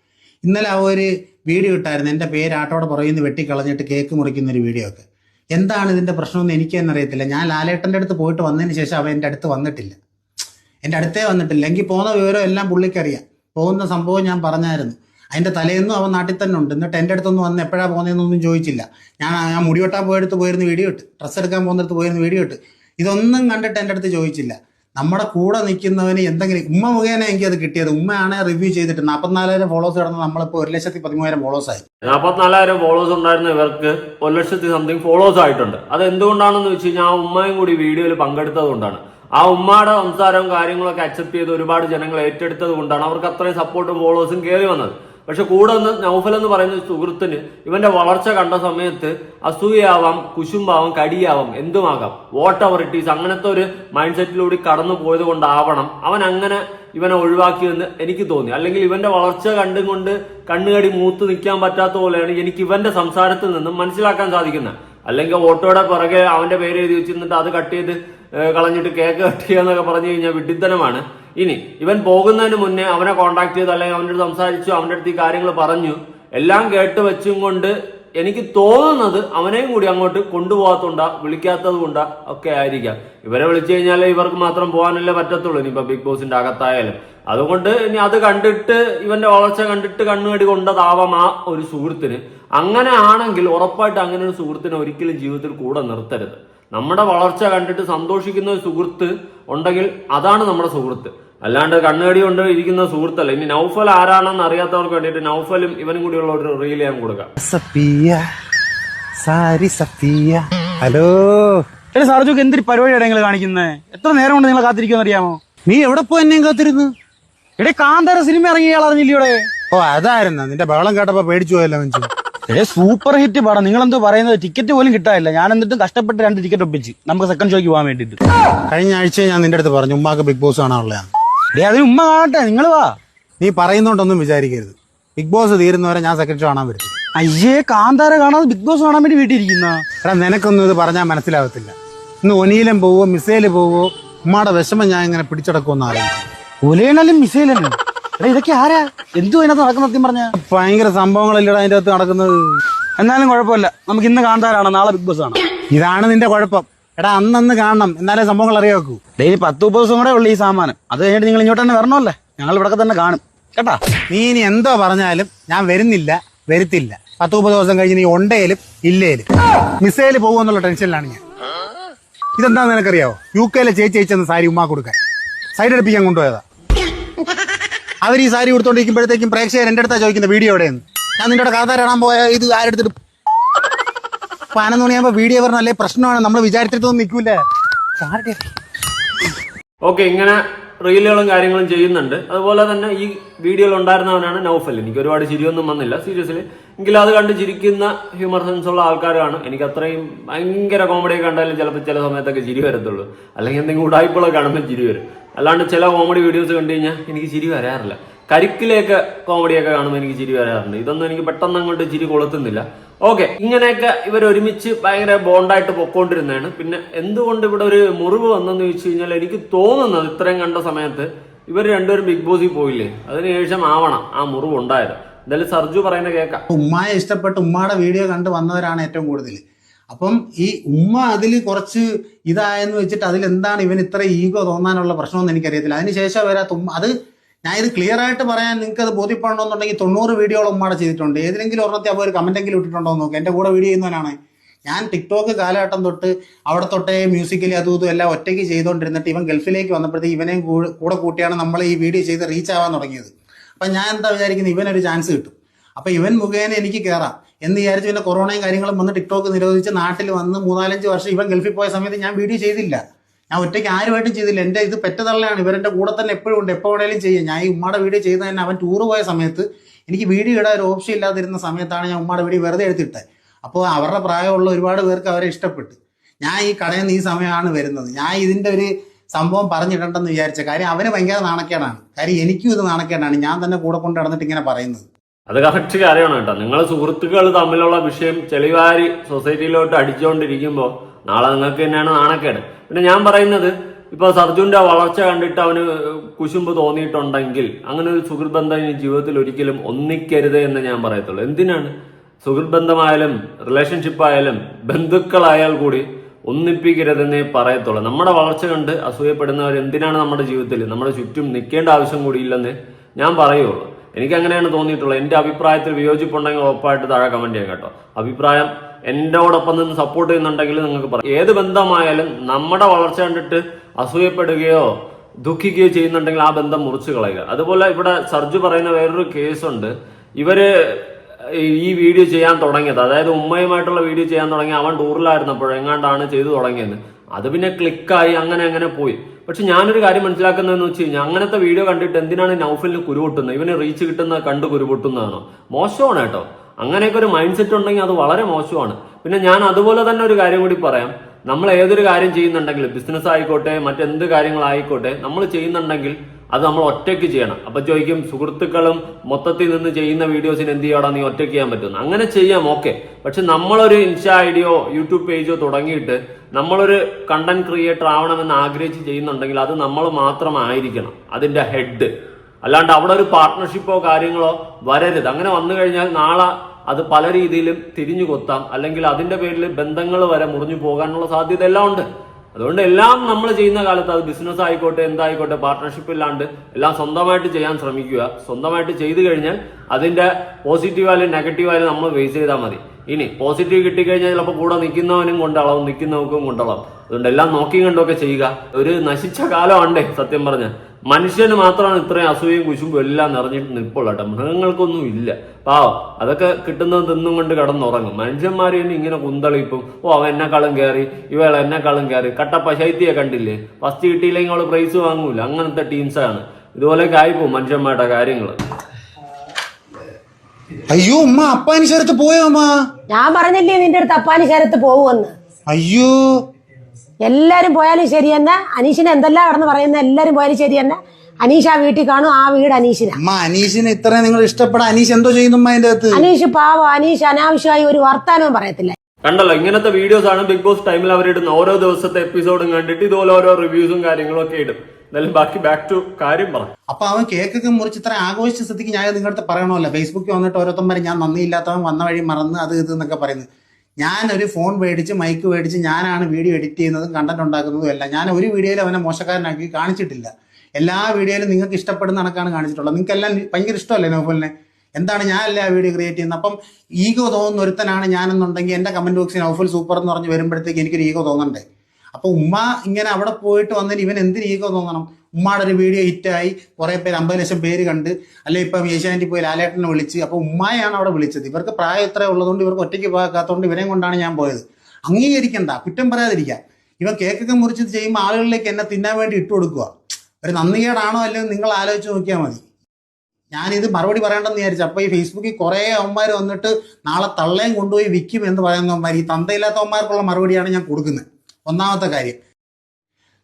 ഇന്നലെ ആ ഒരു വീഡിയോ ഇട്ടായിരുന്നു. എന്റെ പേര് ആട്ടോടെ പുറകിൽ വെട്ടിക്കളഞ്ഞിട്ട് കേക്ക് മുറിക്കുന്ന ഒരു വീഡിയോ ഒക്കെ. എന്താണ് ഇതിന്റെ പ്രശ്നമെന്ന് എനിക്ക് തന്നെ അറിയത്തില്ല. ഞാൻ ലാലേട്ടന്റെ അടുത്ത് പോയിട്ട് വന്നതിന് ശേഷം അവൻ എന്റെ അടുത്ത് വന്നിട്ടില്ല. എന്റെ അടുത്തേ വന്നിട്ടില്ല. എനിക്ക് പോകുന്ന വിവരം എല്ലാം പുള്ളിക്കറിയാം. പോകുന്ന സംഭവം ഞാൻ പറഞ്ഞായിരുന്നു. അതിന്റെ തലേന്നും അവൻ നാട്ടിൽ തന്നെ ഉണ്ട്. എന്നിട്ട് എന്റെ അടുത്തൊന്നും വന്ന് എപ്പോഴാണ് പോകുന്നതെന്നൊന്നും ചോദിച്ചില്ല. ഞാൻ ഞാൻ മുടി വെട്ടാൻ പോയെടുത്ത് പോയിരുന്ന വീഡിയോ ഇട്ട്. ഡ്രസ്സ് എടുക്കാൻ പോകുന്നിടത്ത് പോയിരുന്ന വീഡിയോ ഇട്ട്. ഇതൊന്നും കണ്ടിട്ട് എന്റെ അടുത്ത് ചോദിച്ചില്ല. നമ്മുടെ കൂടെ നിൽക്കുന്നവന് എന്തെങ്കിലും ഉമ്മ മുഖേന എനിക്ക് അത് കിട്ടിയത്. ഉമ്മയാണ് റിവ്യൂ ചെയ്തിട്ട് നാൽപ്പത്തിനാലായിരം ഫോളോവേഴ്സ് കിടന്ന് നമ്മളിപ്പോൾ ഒരു ലക്ഷത്തി പതിമൂവായിരം ഫോളോവേഴ്സ് ആയി. നാൽപ്പത്തിനാലായിരം ഫോളോവേഴ്സ് ഉണ്ടായിരുന്ന ഇവർക്ക് ഒരു ലക്ഷത്തി സംതിങ് ഫോളോസ് ആയിട്ടുണ്ട്. അത് എന്തുകൊണ്ടാണെന്ന് വെച്ച് കഴിഞ്ഞാൽ ആ ഉമ്മയും കൂടി വീഡിയോയിൽ പങ്കെടുത്തത് കൊണ്ടാണ്. ആ ഉമ്മയുടെ സംസാരവും കാര്യങ്ങളൊക്കെ അക്സെപ്റ്റ് ചെയ്ത് ഒരുപാട് ജനങ്ങൾ ഏറ്റെടുത്തത് കൊണ്ടാണ് അവർക്ക് അത്രയും സപ്പോർട്ടും ഫോളോവേഴ്സും കയറി വന്നത്. പക്ഷെ കൂടെ ഒന്ന് നൗഫൽ എന്ന് പറയുന്ന സുഹൃത്തിന് ഇവന്റെ വളർച്ച കണ്ട സമയത്ത് അസൂയാവാം കുശുമ്പാവാം കടിയാവാം എന്തുമാകാം? വോട്ട് അവറിറ്റീസ് അങ്ങനത്തെ ഒരു മൈൻഡ് സെറ്റിലൂടെ കടന്നു പോയത് കൊണ്ടാവണം അവൻ അങ്ങനെ ഇവനെ ഒഴിവാക്കിയെന്ന് എനിക്ക് തോന്നി. അല്ലെങ്കിൽ ഇവന്റെ വളർച്ച കണ്ടും കൊണ്ട് കണ്ണുകടി മൂത്ത് നിൽക്കാൻ പറ്റാത്ത പോലെയാണ് എനിക്ക് ഇവന്റെ സംസാരത്തിൽ നിന്നും മനസ്സിലാക്കാൻ സാധിക്കുന്നത്. അല്ലെങ്കിൽ ഓട്ടോയുടെ പുറകെ അവന്റെ പേര് എഴുതി വെച്ചിരുന്നിട്ട് അത് കട്ട് ചെയ്ത് കളഞ്ഞിട്ട് കേക്ക് കട്ട് ചെയ്യാന്നൊക്കെ പറഞ്ഞു കഴിഞ്ഞാൽ വിഡ്ഢിത്തനമാണ്. ഇനി ഇവൻ പോകുന്നതിന് മുന്നേ അവനെ കോണ്ടാക്ട് ചെയ്ത് അല്ലെങ്കിൽ അവന്റെ അടുത്ത് സംസാരിച്ചു അവന്റെ അടുത്ത് ഈ കാര്യങ്ങൾ പറഞ്ഞു. എല്ലാം കേട്ട് വെച്ചും കൊണ്ട് എനിക്ക് തോന്നുന്നത് അവനെയും കൂടി അങ്ങോട്ട് കൊണ്ടുപോകാത്തതുകൊണ്ടാ വിളിക്കാത്തത് കൊണ്ടാ ഒക്കെ ആയിരിക്കാം. ഇവരെ വിളിച്ചു കഴിഞ്ഞാൽ ഇവർക്ക് മാത്രം പോകാനല്ലേ പറ്റത്തുള്ളൂ ഇനിയിപ്പോ ബിഗ് ബോസിന്റെ അകത്തായാലും. അതുകൊണ്ട് ഇനി അത് കണ്ടിട്ട് ഇവന്റെ വളർച്ച കണ്ടിട്ട് കണ്ണുകടി കൊണ്ടതാവാം ആ ഒരു സുഹൃത്തിന്. അങ്ങനെ ആണെങ്കിൽ ഉറപ്പായിട്ട് അങ്ങനെ ഒരു സുഹൃത്തിനെ ഒരിക്കലും ജീവിതത്തിൽ കൂടെ നിർത്തരുത്. നമ്മുടെ വളർച്ച കണ്ടിട്ട് സന്തോഷിക്കുന്ന ഒരു സുഹൃത്ത് ഉണ്ടെങ്കിൽ അതാണ് നമ്മുടെ സുഹൃത്ത്. അല്ലാണ്ട് കണ്ണുകടി കൊണ്ട് ഇരിക്കുന്ന സുഹൃത്തല്ല. ഇനി നൗഫൽ ആരാണെന്ന് അറിയാത്തവർക്ക് വേണ്ടിയിട്ട് നൗഫലും ഇവനും കൂടിയുള്ള ഒരു റീൽ ഞാൻ കൊടുക്കാം. സഫിയ സാരി സഫിയ. ഹലോ. എടാ സാർജുക്ക് എന്തൊരു പരിപാടിയാണ് നിങ്ങൾ കാണിക്കുന്നത് എത്ര നേരം കൊണ്ട് നിങ്ങൾ കാത്തിരിക്കുമെന്ന് അറിയാമോ? നീ എവിടെ പോയി എന്നെയും കാത്തിരുന്നു? എടേ കാന്താര സിനിമ ഇറങ്ങിയ ഇവിടെ ഓ അതായിരുന്നു. നിന്റെ ബഹളം കേട്ടപ്പോ പേടിച്ചു പോയല്ലോ മനുഷ്യൻ. എടേ സൂപ്പർ ഹിറ്റ് പടം. നിങ്ങൾ എന്തോ പറയുന്നത് ടിക്കറ്റ് പോലും കിട്ടാനില്ല. ഞാൻ എന്നിട്ടും കഷ്ടപ്പെട്ട് രണ്ട് ടിക്കറ്റ് ഒപ്പിച്ച്. നമുക്ക് സെക്കൻഡ് ഷോയ്ക്ക് പോകാൻ വേണ്ടിട്ട് കഴിഞ്ഞ ആഴ്ച ഞാൻ നിന്റെ അടുത്ത് പറഞ്ഞു ഉമ്മാക്ക് ബിഗ് ബോസ് കാണാനുള്ളതാണ്. ഡേ അതിന് ഉമ്മ കാണട്ടെ നിങ്ങൾ വാ. നീ പറയുന്നോണ്ടൊന്നും വിചാരിക്കരുത്. ബിഗ് ബോസ് തീരുന്നവരെ ഞാൻ സെക്കൻഡ് ഷോ കാണാൻ വരും അയ്യേ കാന്താര കാണാതെ ബിഗ് ബോസ് കാണാൻ വേണ്ടി വീട്ടിരിക്കുന്ന കാരണം എടാ നിനക്കൊന്നും ഇത് പറഞ്ഞാൽ മനസ്സിലാവത്തില്ല. ഇന്ന് ഒനീലം പോവോ മിസൈൽ പോവോ ഉമ്മാടെ വിഷമം ഞാൻ ഇങ്ങനെ പിടിച്ചടക്കുമെന്ന് അറിയാം ഒലേനല്ലും മിസൈലല്ലേ എടാ ഇതൊക്കെ ആരാ? എന്തു അതിനകത്ത് നടക്കുന്ന സത്യം പറഞ്ഞ? ഭയങ്കര സംഭവങ്ങളല്ലേടാ അതിന്റെ അകത്ത് നടക്കുന്നത്? എന്നാലും കുഴപ്പമില്ല. നമുക്ക് ഇന്ന് കാന്താരാണ് നാളെ ബിഗ് ബോസ് ആണ്. ഇതാണ് നിന്റെ കുഴപ്പം. എടാ അന്നന്ന് കാണണം. എന്നാലേ സംഭവങ്ങൾ അറിയാക്കൂ ഡെയിലി പത്ത് മുപ്പത് ദിവസം കൂടെ ഉള്ളു ഈ സാമാനം. അത് കഴിഞ്ഞിട്ട് നിങ്ങൾ ഇങ്ങോട്ട് തന്നെ വരണമല്ലേ? ഞങ്ങൾ ഇവിടെ തന്നെ കാണും. കേട്ടാ? നീ ഇനി എന്തോ പറഞ്ഞാലും ഞാൻ വരുന്നില്ല വരുത്തില്ല. പത്ത് മുപ്പത് ദിവസം കഴിഞ്ഞ് നീ ഉണ്ടേലും ഇല്ലേലും. മിസൈൽ പോകുമെന്നുള്ള ടെൻഷനിലാണ് ഞാൻ. ഇതെന്താന്ന് നിനക്കറിയാവോ? യു കെയിലെ ചേച്ചി അയച്ചെന്ന് സാരി ഉമ്മാ കൊടുക്കാൻ. സൈഡ് എടുപ്പിക്കാൻ കൊണ്ടുപോയതാ. അവർ ഈ സാരി കൊടുത്തോണ്ടിരിക്കുമ്പോഴത്തേക്കും പ്രേക്ഷകർ എന്റെ അടുത്താണ് ചോദിക്കുന്നത് വീഡിയോ എവിടെയെന്ന്? ഞാൻ നിന്റെ കഥ കാണാൻ പോയ ഇത് ആരെടുത്തിട്ട് പതിനൊന്ന് മണിയാകുമ്പോൾ വീഡിയോ പറഞ്ഞല്ലേ പ്രശ്നമാണ്. നമ്മൾ വിചാരിച്ചിട്ടൊന്നും നിൽക്കൂല. ഓക്കെ ഇങ്ങനെ റീലുകളും കാര്യങ്ങളും ചെയ്യുന്നുണ്ട്. അതുപോലെ തന്നെ ഈ വീഡിയോയിൽ ഉണ്ടായിരുന്നവനാണ് നൗഫൽ. എനിക്ക് ഒരുപാട് ചിരിയൊന്നും വന്നില്ല സീരിയസ്ലി. എങ്കിലും അത് കണ്ട് ചിരിക്കുന്ന ഹ്യൂമർ സെൻസ് ഉള്ള ആൾക്കാരാണ്. എനിക്ക് അത്രയും ഭയങ്കര കോമഡിയൊക്കെ കണ്ടാലും ചിലപ്പോൾ ചില സമയത്തൊക്കെ ചിരി വരത്തുള്ളൂ. അല്ലെങ്കിൽ എന്തെങ്കിലും ഉടായ്പകളൊക്കെ കാണുമ്പോൾ ചിരി വരും. അല്ലാണ്ട് ചില കോമഡി വീഡിയോസ് കണ്ടു കഴിഞ്ഞാൽ എനിക്ക് ചിരി വരാറില്ല. കരിക്കിലേക്ക് കോമഡിയൊക്കെ കാണുമ്പോൾ എനിക്ക് ചിരി വരാറുണ്ട്. ഇതൊന്നും എനിക്ക് പെട്ടെന്ന് അങ്ങോട്ട് ചിരി കൊളുത്തുന്നില്ല. ഓക്കെ ഇങ്ങനെയൊക്കെ ഇവർ ഒരുമിച്ച് ഭയങ്കര ബോണ്ടായിട്ട് പൊക്കോണ്ടിരുന്നതാണ്. പിന്നെ എന്തുകൊണ്ട് ഇവിടെ ഒരു മുറിവ് വന്നെന്ന് ചോദിച്ചു കഴിഞ്ഞാൽ എനിക്ക് തോന്നുന്നത് ഇത്രയും കണ്ട സമയത്ത് ഇവർ രണ്ടുപേരും ബിഗ് ബോസിൽ പോയില്ലേ? അതിനുശേഷം ആവണം ആ മുറിവ് ഉണ്ടായത്. എന്തായാലും സർജു പറയുന്ന കേൾക്കാം ഉമ്മയെ ഇഷ്ടപ്പെട്ട് ഉമ്മയുടെ വീഡിയോ കണ്ട് വന്നവരാണ് ഏറ്റവും കൂടുതൽ അപ്പം ഈ ഉമ്മ അതിൽ കുറച്ച് ഇതായെന്ന് വെച്ചിട്ട് അതിൽ എന്താണ് ഇവൻ ഇത്ര ഈഗോ തോന്നാനുള്ള പ്രശ്നമൊന്നും എനിക്കറിയത്തില്ല. അതിനുശേഷം വരാത്ത ഉമ്മ അത് ഞാൻ ഇത് ക്ലിയർ ആയിട്ട് പറയാൻ നിങ്ങൾക്ക് അത് ബോധ്യപ്പെടണമെന്നുണ്ടെങ്കിൽ തൊണ്ണൂറ് വീഡിയോകൾ ഉമ്മയുടെ ചെയ്തിട്ടുണ്ട്. ഏതിലെങ്കിലും ഒരെണ്ണത്തെ അപ്പോൾ ഒരു കമന്റെങ്കിലും ഇട്ടിട്ടുണ്ടോ എന്ന് നോക്കുക എന്റെ കൂടെ വീഡിയോ ചെയ്യുന്നവനാണ്. ഞാൻ ടിക്ടോക്ക് കാലഘട്ടം തൊട്ട് അവിടെ തൊട്ടേ മ്യൂസിക്കലി അതും ഇതും എല്ലാം ഒറ്റയ്ക്ക് ചെയ്തുകൊണ്ടിരുന്നിട്ട് ഇവൻ ഗൾഫിലേക്ക് വന്നപ്പോഴത്തേക്ക് ഇവനെയും കൂടെ കൂട്ടിയാണ് നമ്മൾ ഈ വീഡിയോ ചെയ്ത് റീച്ച് ആവാൻ തുടങ്ങിയത്. അപ്പം ഞാൻ എന്താ വിചാരിക്കുന്നത്? ഇവനൊരു ചാൻസ് കിട്ടും. അപ്പം ഇവൻ മുഖേന എനിക്ക് കയറാം എന്ന് വിചാരിച്ച് പിന്നെ കൊറോണയും കാര്യങ്ങളും വന്ന് ടിക്ടോക്ക് നിരോധിച്ച് നാട്ടിൽ വന്ന് മൂന്നാലഞ്ച് വർഷം ഇവൻ ഗൾഫിൽ പോയ സമയത്ത് ഞാൻ വീഡിയോ ചെയ്തില്ല. ഞാൻ ഒറ്റയ്ക്ക് ആരുമായിട്ടും ചെയ്തില്ല. എന്റെ ഇത് പെറ്റതള്ളയാണ്. ഇവരെന്റെ കൂടെ തന്നെ എപ്പോഴും ഉണ്ട്. എപ്പോൾ വേണേലും ചെയ്യും. ഞാൻ ഈ ഉമ്മയുടെ വീഡിയോ ചെയ്ത് തന്നെ അവൻ ടൂറ് പോയ സമയത്ത് എനിക്ക് വീഡിയോ ഇടാൻ ഒരു ഓപ്ഷൻ ഇല്ലാതിരുന്ന സമയത്താണ് ഞാൻ ഉമ്മയുടെ വീഡിയോ വെറുതെ എടുത്തിട്ടത് അപ്പോൾ അവരുടെ പ്രായമുള്ള ഒരുപാട് പേർക്ക് അവരെ ഇഷ്ടപ്പെട്ടു. ഞാൻ ഈ കടയിൽ നിന്ന് ഈ സമയമാണ് വരുന്നത്. ഞാൻ ഇതിന്റെ ഒരു സംഭവം പറഞ്ഞിടണ്ടെന്ന് വിചാരിച്ച കാര്യം അവന് ഭയങ്കര നാണക്കേടാണ്. കാര്യം എനിക്കും ഇത് നാണക്കേടാണ്. ഞാൻ തന്നെ കൂടെ കൊണ്ട് നടന്നിട്ട് ഇങ്ങനെ പറയുന്നത്. അത് കറക്റ്റ് കാര്യമാണ് കേട്ടോ. നിങ്ങൾ സുഹൃത്തുക്കൾ തമ്മിലുള്ള വിഷയം ചെളിവാരി സൊസൈറ്റിയിലോട്ട് അടിച്ചുകൊണ്ടിരിക്കുമ്പോൾ നാളെ നിങ്ങൾക്ക് തന്നെയാണ് നാണക്കേട്. പിന്നെ ഞാൻ പറയുന്നത് ഇപ്പൊ സർജുന്റെ വളർച്ച കണ്ടിട്ട് അവന് കുശുമ്പ് തോന്നിയിട്ടുണ്ടെങ്കിൽ അങ്ങനെ ഒരു സുഹൃത് ബന്ധം ജീവിതത്തിൽ ഒരിക്കലും ഒന്നിക്കരുത് എന്ന് ഞാൻ പറയത്തുള്ളൂ. എന്തിനാണ്? സുഹൃത് ബന്ധമായാലും റിലേഷൻഷിപ്പ് ആയാലും ബന്ധുക്കളായാൽ കൂടി ഒന്നിപ്പിക്കരുതെന്നേ പറയത്തുള്ളൂ. നമ്മുടെ വളർച്ച കണ്ട് അസൂയപ്പെടുന്നവർ എന്തിനാണ് നമ്മുടെ ജീവിതത്തിൽ? നമ്മുടെ ചുറ്റും നിൽക്കേണ്ട ആവശ്യം കൂടിയില്ലെന്ന് ഞാൻ പറയുള്ളൂ. എനിക്ക് അങ്ങനെയാണ് തോന്നിയിട്ടുള്ളത്. എന്റെ അഭിപ്രായത്തിൽ വിയോജിപ്പുണ്ടെങ്കിൽ ഉറപ്പായിട്ട് താഴെ കമന്റ് ചെയ്യാം കേട്ടോ. അഭിപ്രായം എന്നോടൊപ്പം നിന്ന് സപ്പോർട്ട് ചെയ്യുന്നുണ്ടെങ്കിൽ നിങ്ങൾക്ക് പറയാം. ഏത് ബന്ധമായാലും നമ്മുടെ വളർച്ച കണ്ടിട്ട് അസൂയപ്പെടുകയോ ദുഃഖിക്കുകയോ ചെയ്യുന്നുണ്ടെങ്കിൽ ആ ബന്ധം മുറിച്ചു കളയുക. അതുപോലെ ഇവിടെ സർജു പറയുന്ന വേറൊരു കേസുണ്ട് ഇവർ ഈ വീഡിയോ ചെയ്യാൻ തുടങ്ങിയത്. അതായത് ഉമ്മയുമായിട്ടുള്ള വീഡിയോ ചെയ്യാൻ തുടങ്ങി. അവൻ ടൂറിലായിരുന്നപ്പോൾ എങ്ങാണ്ടാണ് ചെയ്തു തുടങ്ങിയത് അത് പിന്നെ ക്ലിക്കായി അങ്ങനെ അങ്ങനെ പോയി. പക്ഷെ ഞാനൊരു കാര്യം മനസ്സിലാക്കുന്നതെന്ന് വെച്ച് കഴിഞ്ഞാൽ അങ്ങനത്തെ വീഡിയോ കണ്ടിട്ട് എന്തിനാണ് നൗഫലിന് കുരുപൊട്ടുന്നത്? ഇവന് റീച്ച് കിട്ടുന്ന കണ്ട് കുരുപൊട്ടുന്നതാണോ? മോശമാണ് കേട്ടോ. അങ്ങനെയൊക്കെ ഒരു മൈൻഡ് സെറ്റ് ഉണ്ടെങ്കിൽ അത് വളരെ മോശമാണ്. പിന്നെ ഞാൻ അതുപോലെ തന്നെ ഒരു കാര്യം കൂടി പറയാം. നമ്മൾ ഏതൊരു കാര്യം ചെയ്യുന്നുണ്ടെങ്കിൽ ബിസിനസ് ആയിക്കോട്ടെ മറ്റെന്ത് കാര്യങ്ങളായിക്കോട്ടെ നമ്മൾ ചെയ്യുന്നുണ്ടെങ്കിൽ അത് നമ്മൾ ഒറ്റയ്ക്ക് ചെയ്യണം. അപ്പൊ ചോദിക്കും സുഹൃത്തുക്കളും മൊത്തത്തിൽ നിന്ന് ചെയ്യുന്ന വീഡിയോസിന് എന്ത് ചെയ്യാടാ? നീ ഒറ്റയ്ക്ക് ചെയ്യാൻ പറ്റുന്നു അങ്ങനെ ചെയ്യാം ഓക്കെ. പക്ഷെ നമ്മളൊരു ഇൻസ്റ്റ ഐഡിയോ യൂട്യൂബ് പേജോ തുടങ്ങിയിട്ട് നമ്മളൊരു കണ്ടന്റ് ക്രിയേറ്റർ ആവണമെന്ന് ആഗ്രഹിച്ച് ചെയ്യുന്നുണ്ടെങ്കിൽ അത് നമ്മൾ മാത്രമായിരിക്കണം അതിന്റെ ഹെഡ്. അല്ലാണ്ട് അവിടെ ഒരു പാർട്ട്ണർഷിപ്പോ കാര്യങ്ങളോ വരരുത്. അങ്ങനെ വന്നു കഴിഞ്ഞാൽ നാളെ അത് പല രീതിയിലും തിരിഞ്ഞു കൊത്താം. അല്ലെങ്കിൽ അതിന്റെ പേരിൽ ബന്ധങ്ങൾ വരെ മുറിഞ്ഞു പോകാനുള്ള സാധ്യത എല്ലാം ഉണ്ട്. അതുകൊണ്ട് എല്ലാം നമ്മൾ ചെയ്യുന്ന കാലത്ത് അത് ബിസിനസ് ആയിക്കോട്ടെ എന്തായിക്കോട്ടെ പാർട്ട്ണർഷിപ്പ് ഇല്ലാണ്ട് എല്ലാം സ്വന്തമായിട്ട് ചെയ്യാൻ ശ്രമിക്കുക. സ്വന്തമായിട്ട് ചെയ്തു കഴിഞ്ഞാൽ അതിന്റെ പോസിറ്റീവ് ആയാലും നെഗറ്റീവ് ആയാലും നമ്മൾ ഫേസ് ചെയ്താൽ മതി. ഇനി പോസിറ്റീവ് കിട്ടിക്കഴിഞ്ഞാൽ ചിലപ്പോൾ കൂടെ നിൽക്കുന്നവനും കൊണ്ടളവും നിൽക്കുന്നവർക്കും കൊണ്ടളവും. അതുകൊണ്ട് എല്ലാം നോക്കിയും കണ്ടൊക്കെ ചെയ്യുക. ഒരു നശിച്ച കാലമാണ്ടേ സത്യം പറഞ്ഞ. മനുഷ്യന് മാത്രമാണ് ഇത്രയും അസൂയയും കുശുമ്പും എല്ലാം നിറഞ്ഞിട്ട് നിൽപ്പുള്ളട്ടെ മൃഗങ്ങൾക്കൊന്നും ഇല്ല. പാവം അതൊക്കെ കിട്ടുന്നത് തിന്നും കൊണ്ട് കിടന്നുറങ്ങും. മനുഷ്യന്മാരെ തന്നെ ഇങ്ങനെ കുന്തളിപ്പും ഓ അവൻ എന്നെക്കാളും കയറി ഇവൾ എന്നെക്കാളും കയറി കട്ടപ്പ ശൈത്യെ കണ്ടില്ലേ? ഫസ്റ്റ് കിട്ടിയില്ലെങ്കിൽ അവൾ പ്രൈസ് വാങ്ങൂല. അങ്ങനത്തെ ടീംസാണ് ഇതുപോലെയൊക്കെ ആയിപ്പോ മനുഷ്യന്മാരുടെ കാര്യങ്ങൾ അയ്യോ ഉമ്മ അപ്പ അനുസരിച്ച് പോയോ അമ്മ ഞാൻ പറഞ്ഞില്ലേ നിന്റെ അടുത്ത് അപ്പാനി ശരത്ത് പോവുമെന്ന്? അയ്യോ. എല്ലാരും പോയാലും ശരി തന്നെ. അനീഷിനെ എന്തെല്ലാം കടന്ന് പറയുന്ന? എല്ലാരും പോയാലും ശരി തന്നെ. അനീഷ് ആ വീട്ടിൽ കാണും. ആ വീട് അനീഷിന. അമ്മ അനീഷിനെ ഇത്രയും നിങ്ങൾ ഇഷ്ടപ്പെടാൻ അനീഷ് എന്തോ ചെയ്യുന്നു അമ്മ അതിന്റെ അകത്ത്? അനീഷ് പാവം. അനീഷ് അനാവശ്യമായി ഒരു വർത്താനവും പറയത്തില്ല. കണ്ടല്ലോ ഇങ്ങനത്തെ വീഡിയോസ് ആണ് ബിഗ് ബോസ് ടൈമിൽ അവരിടുന്ന ഓരോ ദിവസത്തെ എപ്പിസോഡും കണ്ടിട്ട് ഇതുപോലെ ഓരോ റിവ്യൂസും കാര്യങ്ങളും ഒക്കെ ഇടും. എന്നാലും ബാക്കി ബാക്ക് ടു കാര്യം പറ. അപ്പൊ അവൻ കേക്കൊക്കെ മുറിച്ച് ഇത്ര ആഘോഷിച്ച സ്ഥിതിക്ക് ഞാൻ നിങ്ങളുടെ പറയണമല്ലോ. ഫേസ്ബുക്കിൽ വന്നിട്ട് ഓരോരുത്തന്മാർ ഞാൻ നന്ദിയില്ലാത്തവൻ വന്ന വഴി മറന്ന് അത് ഇത് എന്നൊക്കെ പറയുന്നത്. ഞാൻ ഒരു ഫോൺ മേടിച്ച് മൈക്ക് മേടിച്ച് ഞാനാണ് വീഡിയോ എഡിറ്റ് ചെയ്യുന്നതും കണ്ടന്റ് ഉണ്ടാക്കുന്നതും എല്ലാം ഞാൻ ഒരു വീഡിയോയിൽ അവനെ മോശക്കാരനാക്കി കാണിച്ചിട്ടില്ല. എല്ലാ വീഡിയോയിലും നിങ്ങൾക്ക് ഇഷ്ടപ്പെടുന്ന കണക്കാണ് കാണിച്ചിട്ടുള്ളത്. നിങ്ങൾക്ക് എല്ലാം ഭയങ്കര ഇഷ്ടമല്ലേ നോഫലിനെ എന്താണ് ഞാനല്ലേ ആ വീഡിയോ ക്രിയേറ്റ് ചെയ്യുന്നത്? അപ്പം ഈഗോ തോന്നുന്ന ഒരുത്തനാണ് ഞാനെന്നുണ്ടെങ്കിൽ എന്റെ കമന്റ് ബോക്സിൽ നൗഫൽ സൂപ്പർ എന്ന് പറഞ്ഞ് വരുമ്പോഴത്തേക്ക് എനിക്കൊരു ഈഗോ തോന്നണ്ടേ? അപ്പൊ ഉമ്മ ഇങ്ങനെ അവിടെ പോയിട്ട് വന്നതിന് ഇവൻ എന്തിന് ഈഗോ തോന്നണം? ഉമ്മയുടെ ഒരു വീഡിയോ ഹിറ്റായി. കുറെ പേര് അമ്പത് ലക്ഷം പേര് കണ്ട്. അല്ലെ ഇപ്പം ഏഷ്യാനെറ്റിൽ പോയി ലാലേട്ടനെ വിളിച്ച്. അപ്പൊ ഉമ്മയാണ് അവിടെ വിളിച്ചത്. ഇവർക്ക് പ്രായം ഇത്ര ഉള്ളതുകൊണ്ട് ഇവർക്ക് ഒറ്റയ്ക്ക് പോകാത്തതുകൊണ്ട് ഇവരെയും കൊണ്ടാണ് ഞാൻ പോയത്. അംഗീകരിക്കണ്ട. കുറ്റം പറയാതിരിക്കുക. ഇവ കേക്കൊക്കെ മുറിച്ച് ചെയ്യുമ്പോൾ ആളുകളിലേക്ക് എന്നെ തിന്നാൻ വേണ്ടി ഇട്ട് കൊടുക്കുക. ഒരു നന്ദികേടാണോ അല്ലെങ്കിൽ നിങ്ങൾ ആലോചിച്ച് നോക്കിയാൽ മതി. ഞാനിത് മറുപടി പറയണ്ടെന്ന് വിചാരിച്ചു. അപ്പൊ ഈ ഫേസ്ബുക്കിൽ കുറെ അവന്മാർ വന്നിട്ട് നാളെ തള്ളയും കൊണ്ടുപോയി വിൽക്കും എന്ന് പറയുന്നവന്മാർ ഈ തന്തയില്ലാത്തവന്മാർക്കുള്ള മറുപടിയാണ് ഞാൻ കൊടുക്കുന്നത്. ഒന്നാമത്തെ കാര്യം.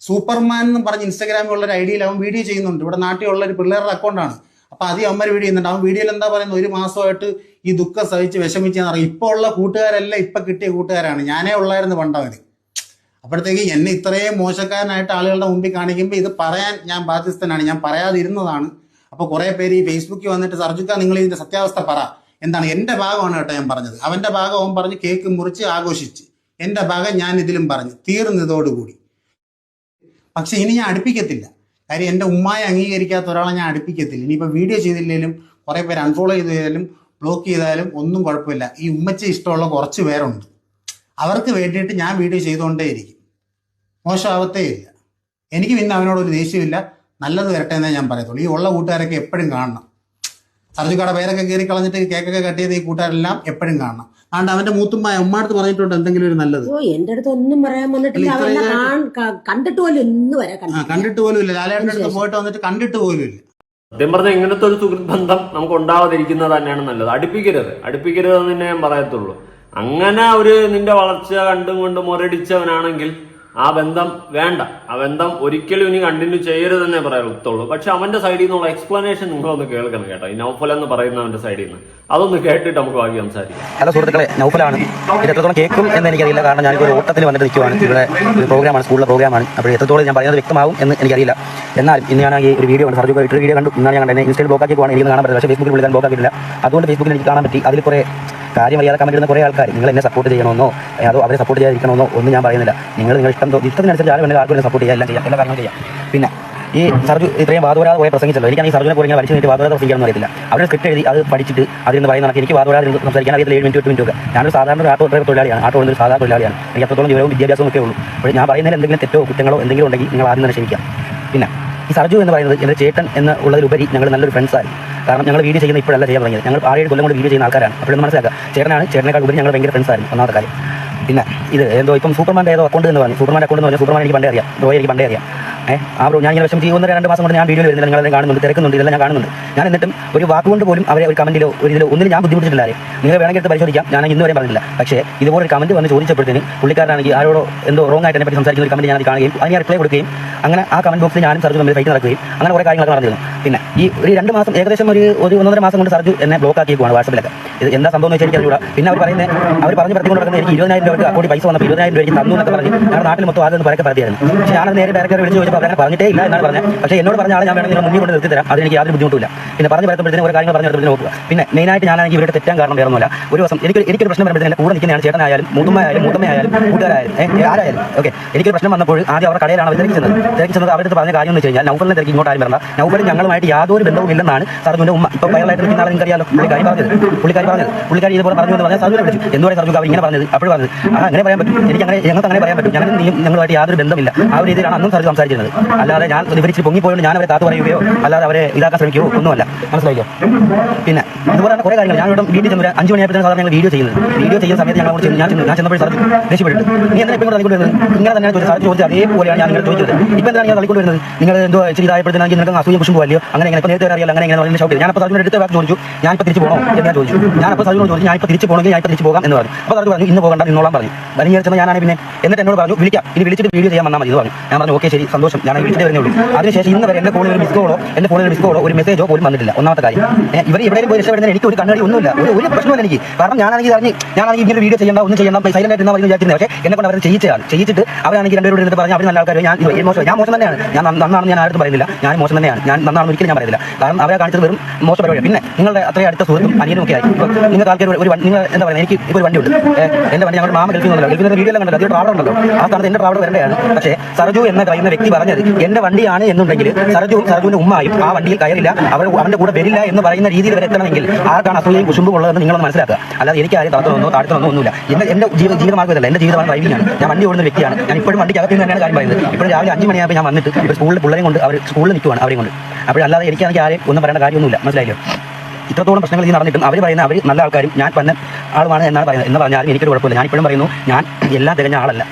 സൂപ്പർമാൻ എന്ന് പറഞ്ഞ് ഇൻസ്റ്റാഗ്രാമിൽ ഉള്ള ഒരു ഐഡിയയിൽ അവൻ വീഡിയോ ചെയ്യുന്നുണ്ട്. ഇവിടെ നാട്ടിലുള്ള ഒരു പിള്ളേരുടെ അക്കൗണ്ടാണ് അപ്പൊ അധികം അമ്മര് വീഡിയോ ചെയ്യുന്നുണ്ട്. അവൻ വീഡിയോയിൽ എന്താ പറയുന്നത്? ഒരു മാസമായിട്ട് ഈ ദുഃഖം സഹിച്ച് വിഷമിച്ചെന്ന് പറയും ഇപ്പൊ ഉള്ള കൂട്ടുകാരെല്ലാം ഇപ്പൊ കിട്ടിയ കൂട്ടുകാരാണ്. ഞാനേ ഉള്ളായിരുന്നു പണ്ടവന് അപ്പോഴത്തേക്ക് എന്നെ ഇത്രയും മോശക്കാരനായിട്ട് ആളുകളുടെ മുമ്പിൽ കാണിക്കുമ്പോൾ ഇത് പറയാൻ ഞാൻ ബാധ്യസ്ഥനാണ്. ഞാൻ പറയാതിരുന്നതാണ്. അപ്പോൾ കുറേ പേര് ഈ ഫേസ്ബുക്കിൽ വന്നിട്ട് സർജുക്ക നിങ്ങൾ ഇതിന്റെ സത്യാവസ്ഥ പറ. എന്താണ് എന്റെ ഭാഗമാണ് കേട്ടോ ഞാൻ പറഞ്ഞത്. അവന്റെ ഭാഗം അവൻ പറഞ്ഞ് കേക്ക് മുറിച്ച് ആഘോഷിച്ച്. എന്റെ ഭാഗം ഞാൻ ഇതിലും പറഞ്ഞു. തീർന്നതോടുകൂടി. പക്ഷെ ഇനി ഞാൻ അടുപ്പിക്കത്തില്ല. കാര്യം എന്റെ ഉമ്മായി അംഗീകരിക്കാത്ത ഒരാളെ ഞാൻ അടുപ്പിക്കത്തില്ല. ഇനിയിപ്പോൾ വീഡിയോ ചെയ്തില്ലെങ്കിലും കുറേ പേര് അൺഫോളോ ചെയ്താലും ബ്ലോക്ക് ചെയ്താലും ഒന്നും കുഴപ്പമില്ല. ഈ ഉമ്മച്ച ഇഷ്ടമുള്ള കുറച്ച് പേരുണ്ട്. അവർക്ക് വേണ്ടിയിട്ട് ഞാൻ വീഡിയോ ചെയ്തുകൊണ്ടേയിരിക്കും. മോശമാവത്തേ ഇല്ല. എനിക്ക് പിന്നെ അവനോടൊരു ദേഷ്യമില്ല. നല്ലത് വരട്ടെ എന്നേ ഞാൻ പറയത്തുള്ളൂ. ഈ ഉള്ള കൂട്ടുകാരൊക്കെ എപ്പോഴും കാണണം. സർജുക്കാടെ പേരൊക്കെ കയറി കളഞ്ഞിട്ട് കേക്കൊക്കെ കട്ട് ചെയ്ത് ഈ കൂട്ടുകാരെല്ലാം എപ്പോഴും കാണണം. അതുകൊണ്ട് അവന്റെ മൂത്തുമ്മ ഉമ്മാടുത്ത് പറഞ്ഞിട്ടുണ്ട് എന്തെങ്കിലും ഒരു നല്ലത്. ഓ എന്റെ അടുത്ത് ഒന്നും പറയാൻ വന്നിട്ടില്ല. അവനെ കണ്ടിട്ട് പോലും ഇന്ന് വരെ കണ്ടിട്ട് പോലും ഇല്ല. ലാലേട്ടന്റെ അടുത്ത് പോയിട്ട് വന്നിട്ട് കണ്ടിട്ട് പോലും ഇല്ല. സത്യം പറഞ്ഞാൽ ഇങ്ങനത്തെ ഒരു സുഹൃത്ത് ബന്ധം നമുക്ക് ഉണ്ടാവാതിരിക്കുന്നത് തന്നെയാണ് നല്ലത്. അടുപ്പിക്കരുത്. അടുപ്പിക്കരുത് എന്ന് തന്നെ ഞാൻ പറയത്തുള്ളൂ. അങ്ങനെ ഒരു നിന്റെ വളർച്ച കണ്ടും കൊണ്ട് മുരടിച്ചവനാണെങ്കിൽ ആ ബന്ധം വേണ്ട. ആ ബന്ധം ഒരിക്കലും ഇനി കണ്ടിന്യൂ ചെയ്യരുതെന്നേ പറയത്തുള്ളൂ. പക്ഷെ അവന്റെ സൈഡിൽ നിന്നുള്ള എക്സ്പ്ലനേഷൻ നിങ്ങളൊന്ന് കേൾക്കണം കേട്ടോ. ഈ നൗഫൽ എന്ന് പറയുന്ന അവന്റെ സൈഡിൽ നിന്ന് അതൊന്ന് കേട്ടിട്ട് നമുക്ക് ബാക്കി സംസാരിക്കാം. ഹലോ സുഹൃത്തുക്കളെ നൗഫലാണ്. എത്രത്തോളം കേൾക്കും എന്ന് എനിക്കറിയില്ല. കാരണം ഞാനിപ്പോൾ ഒരു ഓട്ടത്തിൽ വന്നിട്ട് നിൽക്കുവാണ്. ഇവിടെ ഒരു പ്രോഗ്രാമാണ് സ്കൂളിലെ പ്രോഗ്രാമാണ്. അപ്പോൾ എത്രത്തോളം ഞാൻ പറയുന്നത് വ്യക്തമാവും എന്ന് എനിക്കറിയില്ല. എന്നാലും ഇന്ന് ഞാൻ ഈ ഒരു വീഡിയോ കണ്ടു സർജു ഇട്ടൊരു വീഡിയോ കണ്ടു. ഇന്നാണ് ഞാൻ കണ്ടത്. ഇൻസ്റ്റയിൽ ബ്ലോക്കാക്കി പോകാൻ എനിക്ക് കാണാൻ പറ്റില്ല. പക്ഷേ ഫേസ്ബുക്കിൽ വിളിക്കാൻ ബ്ലോക്ക് ആക്കിയിട്ടില്ല. അതുകൊണ്ട് ഫേസ്ബുക്കിൽ എനിക്ക് കാണാൻ പറ്റി. അതിൽ കുറേ കാര്യം അറിയാതെ കമന്റ് ഇടുന്ന കുറേ ആൾക്കാർ നിങ്ങൾ എന്നെ സപ്പോർട്ട് ചെയ്യണമെന്നോ അതോ അവരെ സപ്പോർട്ട് ചെയ്യാതിരിക്കണമെന്നോ ഒന്നും ഞാൻ പറയുന്നില്ല. നിങ്ങൾ നിങ്ങൾ ഇഷ്ടം ഇഷ്ടത്തിനനുസരിച്ച് ആരും വേണമെങ്കിൽ ആർക്കും സപ്പോർട്ട് ചെയ്യാം എല്ലാം ചെയ്യാം എല്ലാ കാര്യങ്ങളും ചെയ്യാം. പിന്നെ ഈ സർജു ഇത്രയും വാദവരാതെ പോയ പ്രസംഗിച്ചല്ലോ. എനിക്ക് ഈ സർജുനെ ഇങ്ങനെ വലിച്ചു നീട്ടി വാദവരാതെ പ്രസംഗിക്കാനൊന്നും അറിയത്തില്ല. അവരുടെ സ്ക്രിപ്റ്റ് എഴുതി അത് പഠിച്ചിട്ട് അതിൽ പറയുന്ന എനിക്ക് വാദവരാതെ സംസാരിക്കാൻ അറിയത്തില്ല. ഏഴ് മിനിറ്റ് എട്ട് മിനിറ്റ് ഒക്കെ. ഞാനൊരു സാധാരണ ഒരു ആട്ടോ ഡ്രൈവർ തൊഴിലാളിയാണ്. ആട്ടോ ഒരു സാധാരണ തൊഴിലാളിയാണ്. എനിക്ക് അത്രത്തോളം വിവരവും വിദ്യാഭ്യാസവും ഒക്കെ ഉള്ളൂ. അപ്പോൾ ഞാൻ പറയുന്നതിൽ എന്തെങ്കിലും തെറ്റോ കുറ്റങ്ങളോ എന്തെങ്കിലും ഉണ്ടെങ്കിൽ നിങ്ങൾ ആദ്യം തന്നെ ക്ഷമിക്കാം പിന്നെ ഈ സർജു എന്ന് പറയുന്നത് എന്റെ ചേട്ടൻ എന്ന് ഉള്ളതിലുപരി ഞങ്ങൾ നല്ലൊരു ഫ്രണ്ട്സായി കാരണം ഞങ്ങൾ വീഡിയോ ചെയ്യുന്ന ഇപ്പോഴല്ല ചെയ്യാൻ തുടങ്ങിയത്. ഞങ്ങൾ ആറേഴ് കൊല്ലം കൊണ്ട് വീഡിയോ ചെയ്യുന്ന ആൾക്കാരാണ്. അപ്പോഴൊന്ന് മനസ്സിലാക്കുക ചേട്ടനാണ് ചേട്ടനേക്കാൾ ഉപരി ഞങ്ങൾ ഭയങ്കര ഫ്രണ്ട്സായിരുന്നു ഒന്നാമത്തെ കാര്യം. പിന്നെ ഇത് എന്തോ ഇപ്പം സൂപ്പർമാന്റെ ഏതോ അക്കൗണ്ട് എന്ന് പറഞ്ഞു. സൂപ്പർമാൻ അക്കൗണ്ട് എന്ന് പറഞ്ഞാൽ സൂപ്പർമാൻ എനിക്ക് പണ്ടേ അറിയാം. റോയ് എനിക്ക് പണ്ടേ അറിയാം. ആ ബ്രോ ഞാൻ ഇങ്ങനെ വിഷമം ചെയ്യുന്ന രണ്ട് മാസം കൊണ്ട് ഞാൻ വീഡിയോ വരുന്നില്ല നിങ്ങളെ കാണുന്നുണ്ട് തിരക്കുന്നുണ്ട് ഇതെല്ലാം ഞാൻ കാണുന്നുണ്ട്. ഞാൻ എന്നിട്ടും ഒരു വാക്കുകൊണ്ട് പോലും അവരെ ഒരു കമന്റിലോ ഒരു ഇതിലോ ഒന്നിനും ഞാൻ ബുദ്ധിമുട്ടിട്ടില്ല നിങ്ങൾ വേണമെങ്കിൽ എടുത്ത് പരിശോധിക്കാം. ഞാൻ ഇന്ന് വരെ പറഞ്ഞില്ല പക്ഷേ ഇതുപോലെ ഒരു കമന്റ് വന്ന് ചോദിച്ചപ്പോഴത്തേന് പുള്ളിക്കാരനാണെങ്കിൽ ആരോടോ എന്തോ റോങ് ആയിട്ട് എന്നെ പറ്റി സംസാരിക്കുന്ന ഒരു കമന്റ് ഞാൻ കാണുകയും അതിന് റിപ്ലൈ കൊടുക്കുകയും അങ്ങനെ ആ കമന്റ് ബോക്സിൽ ഞാനും സർജു തമ്മിൽ ഫൈറ്റ് നടക്കുകയും അങ്ങനെ കുറേ കാര്യങ്ങളൊക്കെ നടന്നിരുന്നു. പിന്നെ ഈ ഒരു രണ്ട് മാസം ഏകദേശം ഒരു ഒരു ഒന്നര മാസം കൊണ്ട് സർജു എന്നെ ബ്ലോക്ക് ആക്കിയേക്കുവാണ് വാട്സപ്പിലൊക്കെ ഇത് എന്താ സംഭവം എന്ന് വെച്ചാൽ പിന്നെ അവർ പറയുന്നത് അവർ പറഞ്ഞ് പറഞ്ഞുകൊണ്ട് നടക്കുന്നത് എനിക്ക് ഇരുപതിനായിരം രൂപ അക്കൗണ്ടിൽ പൈസ വന്നപ്പോൾ ഇരുപതിനായിരം രൂപ എനിക്ക് തന്നു എന്നൊക്കെ പറഞ്ഞ് ഞങ്ങളുടെ നാട്ടിൽ മൊത്തം ആദ്യം പരക്കെ പറഞ്ഞായിരുന്നു പക്ഷേ ഞാൻ നേരെ ഡയറക്ടറെ വിളിച്ച് ചോദിച്ചപ്പോൾ പറഞ്ഞാൽ പറഞ്ഞിട്ടേ ഇല്ല എന്നാണ് പറഞ്ഞത്. പക്ഷേ എന്നോട് പറഞ്ഞ ആളെ ഞാൻ വേണമെങ്കിൽ മുന്നിൽ കൊണ്ട് നിർത്തി തരാം. അതിന് എനിക്ക് യാതൊരു ബുദ്ധിമുട്ടില്ല പിന്നെ പറഞ്ഞു വരുമ്പോഴത്തേനും ഒരു കാര്യങ്ങൾ പറഞ്ഞു നോക്കുക പിന്നെ മെയിനായിട്ട് ഞാനാണെങ്കിൽ ഇവരുടെ തെറ്റാൻ കാരണം വേറൊന്നുമില്ല. ഒരു ദിവസം എനിക്ക് എനിക്കൊരു പ്രശ്നം വരുമ്പോഴത്തേനും കൂടെ നിൽക്കുന്നതാണ് ചേട്ടനായാലും മുതുമയായാലും മൂത്തമ്മയായാലും കൂട്ടുകാരായാലും ആരായാലും ഓക്കെ എനിക്കൊരു പ്രശ്നം വന്നപ്പോൾ ആദ്യം അവരുടെ കടയിലാണ് അവർ ചെന്നത്. തിരക്കി ചെന്നത് അവരുടെ പറഞ്ഞ കാര്യം എന്ന് വെച്ച് കഴിഞ്ഞാൽ നൗഫലിനെ തിരക്കി ഇങ്ങോട്ട് ആരും വരണ്ട. നൗഫലും ഞങ്ങളുമായിട്ട് യാതൊരു ബന്ധവും ഇല്ലെന്നാണ് സർജുവിന്റെ ഉമ്മ. ഇപ്പോൾ വയറായിട്ട് നിൽക്കുന്ന ആളെ നിങ്ങൾക്കറിയാലോ? പുള്ളിക്കാരി പറഞ്ഞത്. പുള്ളിക്കാരി പറഞ്ഞത്. പുള്ളിക്കാരി ഇതുപോലെ പറഞ്ഞു എന്ന് പറഞ്ഞാൽ സർജുവിനെ വിളിച്ചു. എന്തുവരെ സർജു? അവർ ഇങ്ങനെ പറഞ്ഞത്. അപ്പോൾ പറഞ്ഞത്. ആ അങ്ങനെ പറയാൻ പറ്റും. എനിക്ക് അങ്ങനെ ഞങ്ങൾക്ക് അങ്ങനെ പറയാൻ പറ്റും. ഞങ്ങൾ ഞങ്ങളുമായിട്ട് യാതൊരു ബന്ധമില്ല ആ ഒരു രീതിയിലാണ് അന്നും സർജു സംസാരിച്ചിരുന്നത് അല്ലാതെ ഞാൻ വിവരിച്ച് പൊങ്ങിപ്പോയോണ്ട് ഞാൻ അവരെ താത്തു പറയുകയോ അല്ലാതെ അവരെ ഇതാക്കാൻ ശ്രമിക്കുകയോ ഒന്നുമല്ല. മനസ്സിലാക്കിയോ പിന്നെ ഇതുപോലെ തന്നെ കുറേ കാര്യങ്ങൾ. ഞാൻ ഇവിടെ വീട്ടിൽ ചെന്നൊരു അഞ്ച് മണിയായപ്പോഴത്തേക്കും സാധാരണ ഞങ്ങൾ വീഡിയോ ചെയ്യുന്നത്. വീഡിയോ ചെയ്യുന്ന സമയത്ത് ഞങ്ങൾ ചെന്ന് ഞാൻ ഞാൻ ചെന്നപ്പോൾ സർജു ദേഷ്യപ്പെട്ടു നീ എന്തിനാ ഇപ്പം തള്ളിക്കൊണ്ട് വരുന്നത്? ഇങ്ങനെ തന്നെ ചോദിച്ചത്. സാർ ചോദിച്ചത് അതേപോലെയാണ് ഞാൻ നിങ്ങൾ ചോദിച്ചത്. ഇപ്പം എന്താണ് ഞാൻ തള്ളിക്കൊണ്ട് വരുന്നത്? നിങ്ങൾ എന്തോ ഇച്ചിരി ഇതായപ്പോഴത്തേക്ക് നിങ്ങൾക്ക് അസൂയം പുഷും പോലെയോ അങ്ങനെ ഇങ്ങനെ ഇപ്പോൾ നേരത്തെ അറിയാലോ അങ്ങനെ ഇങ്ങനെ ഷൗട്ട് ഞാൻ ഞാനപ്പോൾ സർജുവിന്റെ എടുത്ത് വാക്ക് ചോദിച്ചു. ഞാൻ ഇപ്പോൾ തിരിച്ചു പോകണോ എന്ന് ഞാൻ ചോദിച്ചു. ഞാനപ്പോൾ സർജുനോട് ചോദിച്ചു. ഞാൻ ഇപ്പോൾ തിരിച്ചു പോകണമെങ്കിൽ ഞാൻ ഇപ്പോൾ തിരിച്ചു പോകാം എന്ന് പറഞ്ഞു. അപ്പോൾ പറഞ്ഞു ഇന്ന് പോകണ്ട നിന്നോളാം പറഞ്ഞു. വലിയ ചെന്ന് ഞാനാണ് പിന്നെ എന്നിട്ട് എന്നോട് പറഞ്ഞു വിളിക്കാം. ഇനി വിളിച്ചിട്ട് വീഡിയോ ചെയ്യാൻ വന്നാൽ മതി പറഞ്ഞു. ഞാൻ പറഞ്ഞു ഓക്കെ ശരി സന്തോഷം. ഞാൻ വിളിച്ചിട്ട് വരുന്നേ ഉള്ളൂ. അതിനുശേഷം ഇന്ന് വരെ എന്റെ ഫോണിൽ ഒരു മിസ് കോളോ ഫോണിൽ ഒരു മിസ് കോളോ ഒരു മെസ്സേജോ പോലും വന്നിട്ടില്ല. ഒന്നാമത്തെ കാര്യം. ഇവർ എവിടെയും പോയി രക്ഷപ്പെടുന്നതിന് എനിക്ക് ഒരു കണ്ണടി ഒന്നുമില്ല. ഒരു ഒരു പ്രശ്നമില്ല എനിക്ക്. കാരണം ഞാനാണെങ്കിൽ അറിഞ്ഞ് ഞാനാണെങ്കിൽ ഇങ്ങനെ വീഡിയോ ചെയ്യേണ്ട ഒന്നും ചെയ്യണ്ട സൈലന്റ് ആയിട്ട് പറഞ്ഞു വിചാരിക്കുന്നത് പക്ഷേ എന്നെ കൊണ്ട് അവർ ചെയ്യിച്ചാണ് ചെയ്യിച്ചിട്ട് അവരാണെങ്കിൽ രണ്ടുപേരും എടുത്ത് പറഞ്ഞ് അവർ നല്ല ആൾക്കാർ ഞാൻ മോശം ഞാൻ മോശം തന്നെയാണ്. ഞാൻ നന്നാണെന്ന് ഞാൻ ആരും പറയുന്നില്ല. ഞാൻ മോശം തന്നെയാണ്. ഞാൻ നന്നാണെന്ന് ഒരിക്കലും ഞാൻ പറയുന്നില്ല കാരണം അവരെ കാണിച്ചത് വെറും മോശം പരിപാടി പിന്നെ നിങ്ങളുടെ അത്രയും അടുത്ത സുഹൃത്തും അനിയനും ഒക്കെ ആയി. നിങ്ങൾ നിങ്ങൾക്ക് ആൾക്കാർ ഒരു നിങ്ങൾ എന്താ പറയുക എനിക്ക് ഇപ്പോൾ ഒരു വണ്ടി ഉണ്ട്. എന്റെ വണ്ടി ഞങ്ങൾ മാമ ഗൾഫിൽ ഗൾഫിൽ വീഡിയോ എല്ലാം കണ്ടല്ലോ അതിൽ ട്രാവലർ ഉണ്ടല്ലോ. ആ സ്ഥാനത്ത് എന്റെ ട്രാവൽ വരേണ്ടതാണ്. പക്ഷേ സർജു എന്ന കഴിയുന്ന വ്യക്തി പറഞ്ഞത് എന്റെ വണ്ടിയാണ് എന്നുണ്ടെങ്കിൽ സർജു സർജുവിന്റെ ഉമ്മായും ആ വണ്ടിയിൽ കയറില്ല. അവർ അവന്റെ കൂടെ വരില്ല എന്ന് പറയുന്ന രീതിയിൽ വരെ എത്തണമെങ്കിൽ ആർക്കാണ് അസൂയയും കുശുമ്പും ഉള്ളതെന്ന് നിങ്ങളൊന്ന് മനസ്സിലാക്കുക. അല്ലാതെ എനിക്ക് ആരും തളർത്തണമെന്നോ താഴ്ത്തണമെന്നോ ഒന്നുമില്ല. എന്റെ എന്റെ ജീവിത ജീവിതമാർഗമല്ല എന്റെ ജീവിതമാണ് ഡ്രൈവിംഗ് ആണ്. ഞാൻ വണ്ടി ഓടുന്ന വ്യക്തിയാണ്. ഞാൻ ഇപ്പോഴും വണ്ടിക്ക് അകത്ത് തന്നെയാണ് കാര്യം പറയുന്നത്. ഇപ്പോഴും രാവിലെ അഞ്ച് മണിയാകുമ്പോൾ ഞാൻ വന്നിട്ട് ഇപ്പോൾ സ്കൂളിൽ പിള്ളേരെ കൊണ്ട് അവർ സ്കൂളിൽ നിൽക്കുവാണ് അവരെയും കൊണ്ട്. അപ്പോഴല്ലാതെ എനിക്കാണെങ്കിൽ ആരെയും ഒന്നും പറയേണ്ട കാര്യമൊന്നുമില്ല. മനസ്സിലായില്ലോ? ഇത്രത്തോളം പ്രശ്നങ്ങൾ ഈ നടന്നിട്ടും അവർ പറയുന്ന അവർ നല്ല ആൾക്കാരും ഞാൻ പന്ന ആളുമാണ് എന്നാണ് പറയുന്നത്. എന്ന് പറഞ്ഞാലും എനിക്കൊരു കുഴപ്പമില്ല. ഞാൻ ഇപ്പോഴും പറയുന്നു ഞാൻ എല്ലാം തികഞ്ഞ ആളല്ല.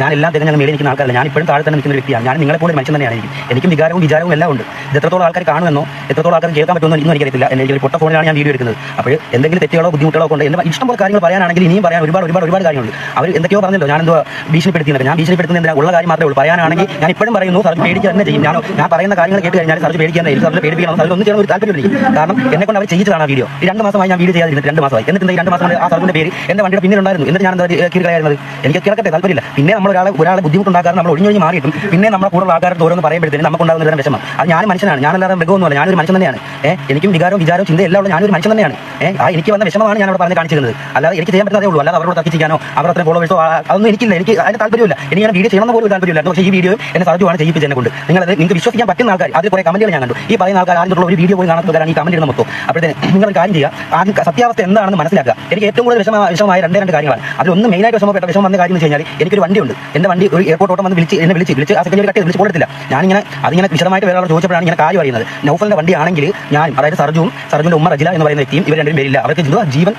ഞാൻ എല്ലാം തികഞ്ഞ മേളിൽ നിൽക്കുന്ന ആൾക്കാരല്ല. ഞാൻ ഇപ്പോഴും താഴെ തന്നെ നിൽക്കുന്ന വ്യക്തിയാണ്. ഞാൻ നിങ്ങളെ പോലെ മനുഷ്യൻ തന്നെയാണ് എനിക്ക്. എനിക്കും വികാരവും വിചാരവും എല്ലാം ഉണ്ട്. ഇത് എത്രത്തോളം ആൾക്കാർ കാണുമെന്നോ എത്രത്തോളം ആൾക്കാർ കേൾക്കാൻ പറ്റുമെന്നോ ഇന്നും എനിക്കറിയത്തില്ല. എന്റെ ഒരു പൊട്ട ഫോണിലാണ് ഞാൻ വീഡിയോ എടുക്കുന്നത്. അപ്പോൾ എന്തെങ്കിലും തെറ്റുകളോ ബുദ്ധിമുട്ടുകളോ കൊണ്ട് എന്റെ ഇഷ്ടംപോലെ കാര്യങ്ങൾ പറയാനാണെങ്കിൽ ഇനിയും പറയാൻ ഒരുപാട് ഒരുപാട് ഒരുപാട് കാര്യങ്ങളുണ്ട്. അവർ എന്തൊക്കെയോ പറഞ്ഞല്ലോ ഞാൻ എന്തോ ഭീഷണിപ്പെടുത്തിയത് ഞാൻ ഭീഷണിപ്പെടുത്തുന്ന ഉള്ള കാര്യം മാത്രമേ ഉള്ളൂ. പറയാനാണെങ്കിൽ ഞാൻ ഇപ്പോഴും പറയുന്നു സർജ് പേടിക്കുക തന്നെ ചെയ്യും. ഞാൻ ഞാൻ പറയുന്ന കാര്യങ്ങൾ കേട്ട് കഴിഞ്ഞാൽ സർജ് പേടിക്കാൻ സാറിന് പേടിപ്പിക്കണം. സാറിന് ഒന്നും ഒരു താല്പര്യമില്ല. കാരണം എന്നെ കൊണ്ട് അവർ ചെയ്യിച്ചതാണ് ആ വീഡിയോ. രണ്ട് മാസമായി ഞാൻ വീഡിയോ ചെയ്യാതിരുന്നിട്ട് രണ്ട് മാസമായി. എന്നിട്ട് രണ്ട് മാസം കൊണ്ട് ആ സാറിന്റെ പേര്? എന്റെ വണ്ടിയുടെ പിന്നിലുണ്ടായിരുന്നു. എന്നിട്ട് ഞാൻ എന്താ കീറുകയായിരുന്നത് എനിക്ക് കിടക്കട്ടെ താല്പര്യമില്ല. പിന്നെ നമ്മൾ ഒരാളെ ഒരാളെ ബുദ്ധിമുട്ടുണ്ടാക്കാൻ നമ്മൾ ഒഴിഞ്ഞൊഴിഞ്ഞ് മാറിയിട്ടും പിന്നെ നമ്മളെ കൂടുതൽ ആൾക്കാരുടെ ഓരോന്ന് പറയുമ്പോഴത്തേക്കും നമുക്ക് ഉണ്ടാകുന്ന ഒരു തരം വിഷമം. അത് ഞാൻ മനുഷ്യനാണ്. ഞാനല്ലാതെ മൃഗമൊന്നുമല്ല. ഞാനൊരു മനുഷ്യൻ തന്നെയാണ്. ഏഹ് എനിക്കും വികാരവും വിചാരവും ചിന്ത എല്ലാം ഉള്ള ഞാനൊരു മനുഷ്യൻ തന്നെയാണ്. ഏഹ് ആ എനിക്ക് വന്ന വിഷമമാണ് ഞാൻ അവിടെ പറഞ്ഞ് കാണിച്ചിരുന്നത്. അല്ലാതെ എനിക്ക് ചെയ്യാൻ പറ്റാതെ ഉള്ളൂ. അല്ലാതെ അവരോട് തർക്കിക്കാനോ അവർ ഫോളോ ഫോളോവേഴ്സോ അതൊന്നും എനിക്കില്ല. എനിക്ക് അതിന് താല്പര്യമില്ല. എനിക്ക് ഞാൻ വീഡിയോ ചെയ്യണമെന്ന് പോലും താല്പര്യമില്ല. പക്ഷേ ഈ വീഡിയോ എന്നെ സാധ്യമാണ് ചെയ്യിപ്പിച്ചതിനെ കൊണ്ട്. നിങ്ങൾ നിങ്ങൾക്ക് വിശ്വസിക്കാൻ പറ്റുന്ന ആൾക്കാർ അതിൽ കുറേ കമന്റുകൾ ഞാൻ കണ്ടു. ഈ പറയുന്ന ആൾക്കാർ ആദ്യമുള്ള ഒരു വീഡിയോ പോയി കാണാത്തവരാണ് ഈ കമന്റ് മൊത്തം. അപ്പോഴത്തേന് നിങ്ങൾ കാര്യം ചെയ്യുക. ആദ്യം സത്യാവസ്ഥ എന്താണെന്ന് മനസ്സിലാക്കുക. എനിക്ക് ഏറ്റവും കൂടുതൽ വിഷമ വിഷമമായ രണ്ടേ രണ്ട് കാര്യങ്ങളാണ്. അതിലൊന്ന് മെയിനായിട്ട് വിഷമപ്പെട്ട വിഷമം വന്ന കാര്യം എന്ന് വെച്ച് കഴിഞ്ഞാൽ എനിക്കൊരു വണ്ടിയുണ്ട്. എന്റെ വണ്ടി ഒരു എയർപോർട്ട് ഓട്ടം വന്ന് വിളിച്ച് എന്നെ വിളിച്ച് വിളിച്ച് ആ സെക്കൻഡ് കട്ട് വിളിച്ച് പോയിട്ടില്ല ഞാനിങ്ങനെ അതിങ്ങനെ വിശദമായിട്ട് വേറെ ചോദിച്ചപ്പോഴാണ് ഇങ്ങനെ കാര്യം അറിയുന്നത്. നൗഫലിന്റെ വണ്ടിയാണെങ്കിൽ ഞാൻ അതായത് സർജുവും സർജുവിന്റെ ഉമ്മ റജില എന്ന് പറയുന്ന വ്യക്തിയും ഇവർ രണ്ടും പേരില്ല അവർക്ക് എന്തുവാ ജീവൻ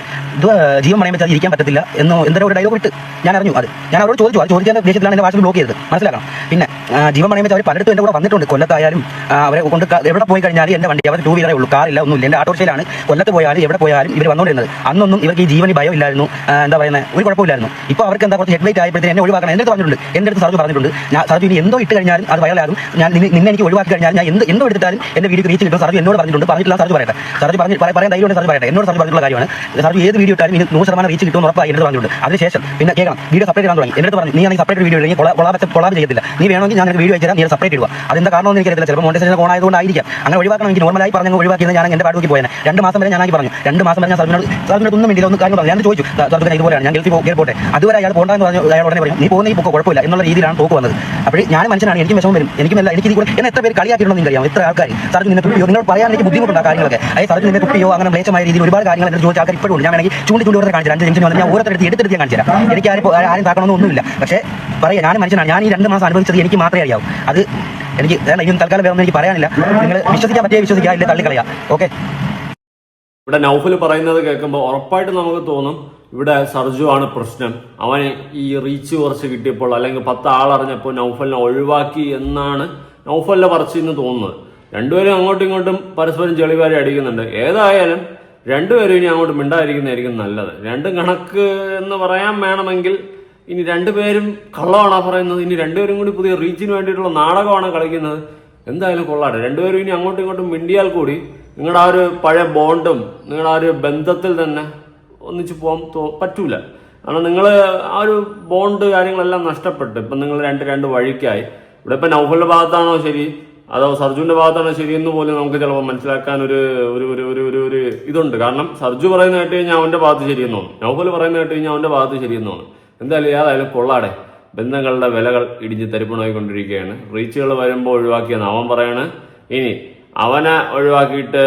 ജീവൻ പണയം വെച്ചാൽ ഇരിക്കാൻ പറ്റത്തില്ല എന്നോ എന്തൊരു ഒരു ഡയലോഗ് ഇട്ട് ഞാൻ അറിഞ്ഞു അത്. ഞാൻ അവരോട് ചോദിച്ചു അത് ചോദിക്കാൻ ദേശത്തിലാണ് എന്റെ വാട്സപ്പ് ബ്ലോക്ക് ചെയ്തത്. മനസ്സിലാക്കണം? പിന്നെ ജീവൻ പണയം വെച്ചാൽ അവർ പലയിടത്തും എന്റെ കൂടെ വന്നിട്ടുണ്ട്. കൊല്ലത്തായാലും അവരെ കൊണ്ട് എവിടെ പോയി കഴിഞ്ഞാലും എന്റെ വണ്ടി അവർ ടൂ വീലറേ ഉള്ളൂ കാറില്ല ഒന്നുമില്ല. എന്റെ ഓട്ടോറിക്ഷയിലാണ്. കൊല്ലത്ത് പോയാലും എവിടെ പോയാലും ഇവർ വന്നുകൊണ്ടിരുന്നത്. അന്നൊന്നും ഇവർക്ക് ഈ ജീവന് ഭയം ഇല്ലായിരുന്നു എന്താ പറയുന്നത് ഒരു കുഴപ്പമില്ലായിരുന്നു. ഇപ്പോൾ അവർക്ക് എന്താ കുറച്ച് ഹെഡ് വെയിറ്റ് ആയപ്പോഴത്തേക്കും എന്നെ ഒഴിവാക്കണം. എന്റെ പറഞ്ഞിട്ടുണ്ട്. എന്റെ അടുത്ത് സർജു പറഞ്ഞിട്ടുണ്ട്. ഞാൻ സർജു ഇനി എന്തോ ഇട്ട് കഴിഞ്ഞാലും അത് വയലാകും ഞാൻ നിന്നെ എനിക്ക് ഒഴിവാക്കി കഴിഞ്ഞാൽ ഞാൻ എന്ത് എന്തോ എടുത്താലും എന്റെ വീഡിയോ റീച്ച് കിട്ടും. സർജു എന്നോട് പറഞ്ഞിട്ടുണ്ട്. പറഞ്ഞിട്ടില്ല സർജു പറയട്ടെ. സർജു പറഞ്ഞ് പറയാൻ ധൈര്യം സർജു പറയട്ടെ. എന്നോട് സർജു പറഞ്ഞിട്ടുള്ള കാര്യമാണ്. സർജു ഏത് വീഡിയോ ഇട്ടാലും ഇനി നൂറ് ശതമാനം റീച്ച് കിട്ടുമെന്ന് ഉറപ്പായി എന്നോട് പറഞ്ഞിട്ടുണ്ട്. അതിനുശേഷം പിന്നെ കേൾക്കാം വീഡിയോ സെപ്പറേറ്റ് ചെയ്യാൻ തുടങ്ങി. എന്നോട് പറഞ്ഞു നീ ആണെങ്കിൽ സെപ്പറേറ്റ് വീഡിയോ ഇല്ലെങ്കിൽ കൊളാബ് കൊളാ ചെയ്യത്തില്ല. നീ വേണമെങ്കിൽ ഞാൻ വീഡിയോ അയച്ചാൽ നീ സെപ്പറേറ്റ് ഇടുക. കാരണം എന്ന് എനിക്കറിയില്ല ചിലപ്പോൾ മോണ്ടേഷൻ ഓൺ ആയതുകൊണ്ടായിരിക്കാം. അങ്ങനെ ഒഴിവാക്കണം എനിക്ക് നോർമലായി പറഞ്ഞു ഒഴിവാക്കിയത് ഞാൻ എന്റെ പാടുക്ക് പോയത് രണ്ട് മാസം വരെ ഞാനാക്കി പറഞ്ഞു. രണ്ട് മാസം വരെ ഞാൻ സർവിനോട് സർവിനോട് ഒന്നും വേണ്ടിയില്ല ഒന്ന് കാര്യം പറഞ്ഞു ഞാൻ ചോദിച്ചു സർവിനെ ഇതുപോലെയാണ് ഞാൻ ഗൾഫിൽ പോകേ പോട്ടെ. അതുവരെ അയാൾ പോകണ്ടെന്ന് പറഞ്ഞു അയാൾ ഉടനെ പറഞ്ഞു നീ പോകുന്ന ഈ പൊക്കോ കുഴപ്പമില്ല എന്നുള്ള രീതിയിലാണ് തോക്ക് വന്നത്. അപ്പോൾ ഞാൻ മനുഷ്യനാണ് എനിക്ക് വിഷമം വരും. എനിക്കും എല്ലാം എനിക്ക് കൂടെ എന്നെ എത്ര പേര് കളിയാക്കിയിട്ടുണ്ടെന്ന് എനിക്കറിയാം എത്ര ആൾക്കാർ സാറിന് നിന്നെ തുപ്പിയോ? നിങ്ങൾ പറയാൻ എനിക്ക് ബുദ്ധിമുട്ടുണ്ട് കാര്യങ്ങളൊക്കെ? അതായത് സാറിന് നിന്നെ തുപ്പിയോ? അങ്ങനെ മ്ലേച്ഛമായ രീതിയിൽ ഒരുപാട് കാര്യങ്ങൾ എന്നോട് ചോദിച്ച ആൾക്കാർ ഇപ്പോഴും ഞാൻ വേണമെങ്കിൽ ചൂണ്ടി ചൂണ്ടി ഓരോ കാണിച്ചു അഞ്ച് ഞാൻ ഓരോരുത്തർ എടുത്തെടുത്ത് ഞാൻ കാണിച്ചു തരാം. എനിക്ക് ആരും ആരും താക്കണമെന്ന് ഒന്നുമില്ല. പക്ഷേ പറയാം ഞാൻ മനുഷ്യനാണ്. ഞാൻ ഈ രണ്ട് മാസം അനുഭവിച്ചത് എനിക്ക് മാത്രമേ അറിയാവൂ. അത് എനിക്ക് വേണം ഇനി തൽക്കാലം വേണമെന്ന് എനിക്ക് പറയാനില്ല. നിങ്ങൾ വിശ്വസിക്കാൻ പറ്റിയ വിശ്വസിക്കുക ഇല്ല തള്ളിക്കളയാ ഓക്കെ? ഇവിടെ നൗഫൽ പറയുന്നത് കേൾക്കുമ്പോൾ ഉറപ്പായിട്ട് നമുക്ക് തോന്നും ഇവിടെ സർജു ആണ് പ്രശ്നം. അവൻ ഈ റീച്ച് കുറച്ച് കിട്ടിയപ്പോൾ അല്ലെങ്കിൽ പത്ത് ആളറിഞ്ഞപ്പോൾ നൗഫലിനെ ഒഴിവാക്കി എന്നാണ് നൗഫലിന്റെ പറച്ചിന്ന് തോന്നുന്നത്. രണ്ടുപേരും അങ്ങോട്ടും ഇങ്ങോട്ടും പരസ്പരം ചെളിവാരി അടിക്കുന്നുണ്ട്. ഏതായാലും രണ്ടുപേരും ഇനി അങ്ങോട്ട് മിണ്ടായിരിക്കുന്നതായിരിക്കും നല്ലത്. രണ്ടും കണക്ക് എന്ന് പറയാൻ വേണമെങ്കിൽ ഇനി രണ്ടുപേരും കള്ളമാണോ പറയുന്നത്? ഇനി രണ്ടുപേരും കൂടി പുതിയ റീച്ചിന് വേണ്ടിയിട്ടുള്ള നാടകമാണ് കളിക്കുന്നത്? എന്തായാലും കൊള്ളാട്ടെ രണ്ടുപേരും ഇനി അങ്ങോട്ടും ഇങ്ങോട്ടും മിണ്ടിയാൽ കൂടി നിങ്ങളുടെ ആ ഒരു പഴയ ബോണ്ടും നിങ്ങളുടെ ആ ഒരു ബന്ധത്തിൽ തന്നെ ഒന്നിച്ച് പോകാൻ പറ്റൂല. കാരണം നിങ്ങൾ ആ ഒരു ബോണ്ട് കാര്യങ്ങളെല്ലാം നഷ്ടപ്പെട്ടു. ഇപ്പം നിങ്ങൾ രണ്ട് രണ്ട് വഴിക്കായി. ഇവിടെ ഇപ്പം നൗഫലിന്റെ ഭാഗത്താണോ ശരി? അതോ സർജുവിന്റെ ഭാഗത്താണോ ശരിയെന്ന് പോലും നമുക്ക് ചിലപ്പോൾ മനസ്സിലാക്കാൻ ഒരു ഒരു ഒരു ഒരു ഒരു ഒരു ഇതുണ്ട്. കാരണം സർജു പറയുന്ന കേട്ട് കഴിഞ്ഞാൽ അവന്റെ ഭാഗത്ത് ശരിയെന്നാണ്. നൗഫൽ പറയുന്ന കേട്ട് കഴിഞ്ഞാൽ അവന്റെ ഭാഗത്ത് ശരിയെന്നാണ്. എന്തായാലും ഏതായാലും കൊള്ളാടെ. ബന്ധങ്ങളുടെ വിലകൾ ഇടിഞ്ഞ് തരിപ്പണമായിക്കൊണ്ടിരിക്കുകയാണ് റീച്ചുകൾ വരുമ്പോൾ ഒഴിവാക്കിയെന്ന് അവൻ പറയാണ്. ഇനി അവനെ ഒഴിവാക്കിയിട്ട്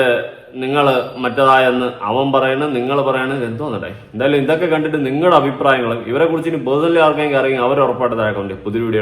നിങ്ങൾ മറ്റതായെന്ന് അവൻ പറയണം നിങ്ങൾ പറയണ് എന്തോന്നടേ എന്തായാലും ഇതൊക്കെ കണ്ടിട്ട് നിങ്ങളുടെ അഭിപ്രായങ്ങൾ ഇവരെ കുറിച്ച് ഇനി ആർക്കെങ്കിലും അറിയാമെങ്കിൽ അവർ ഉറപ്പായിട്ട് താഴെ പുതിയ വീഡിയോ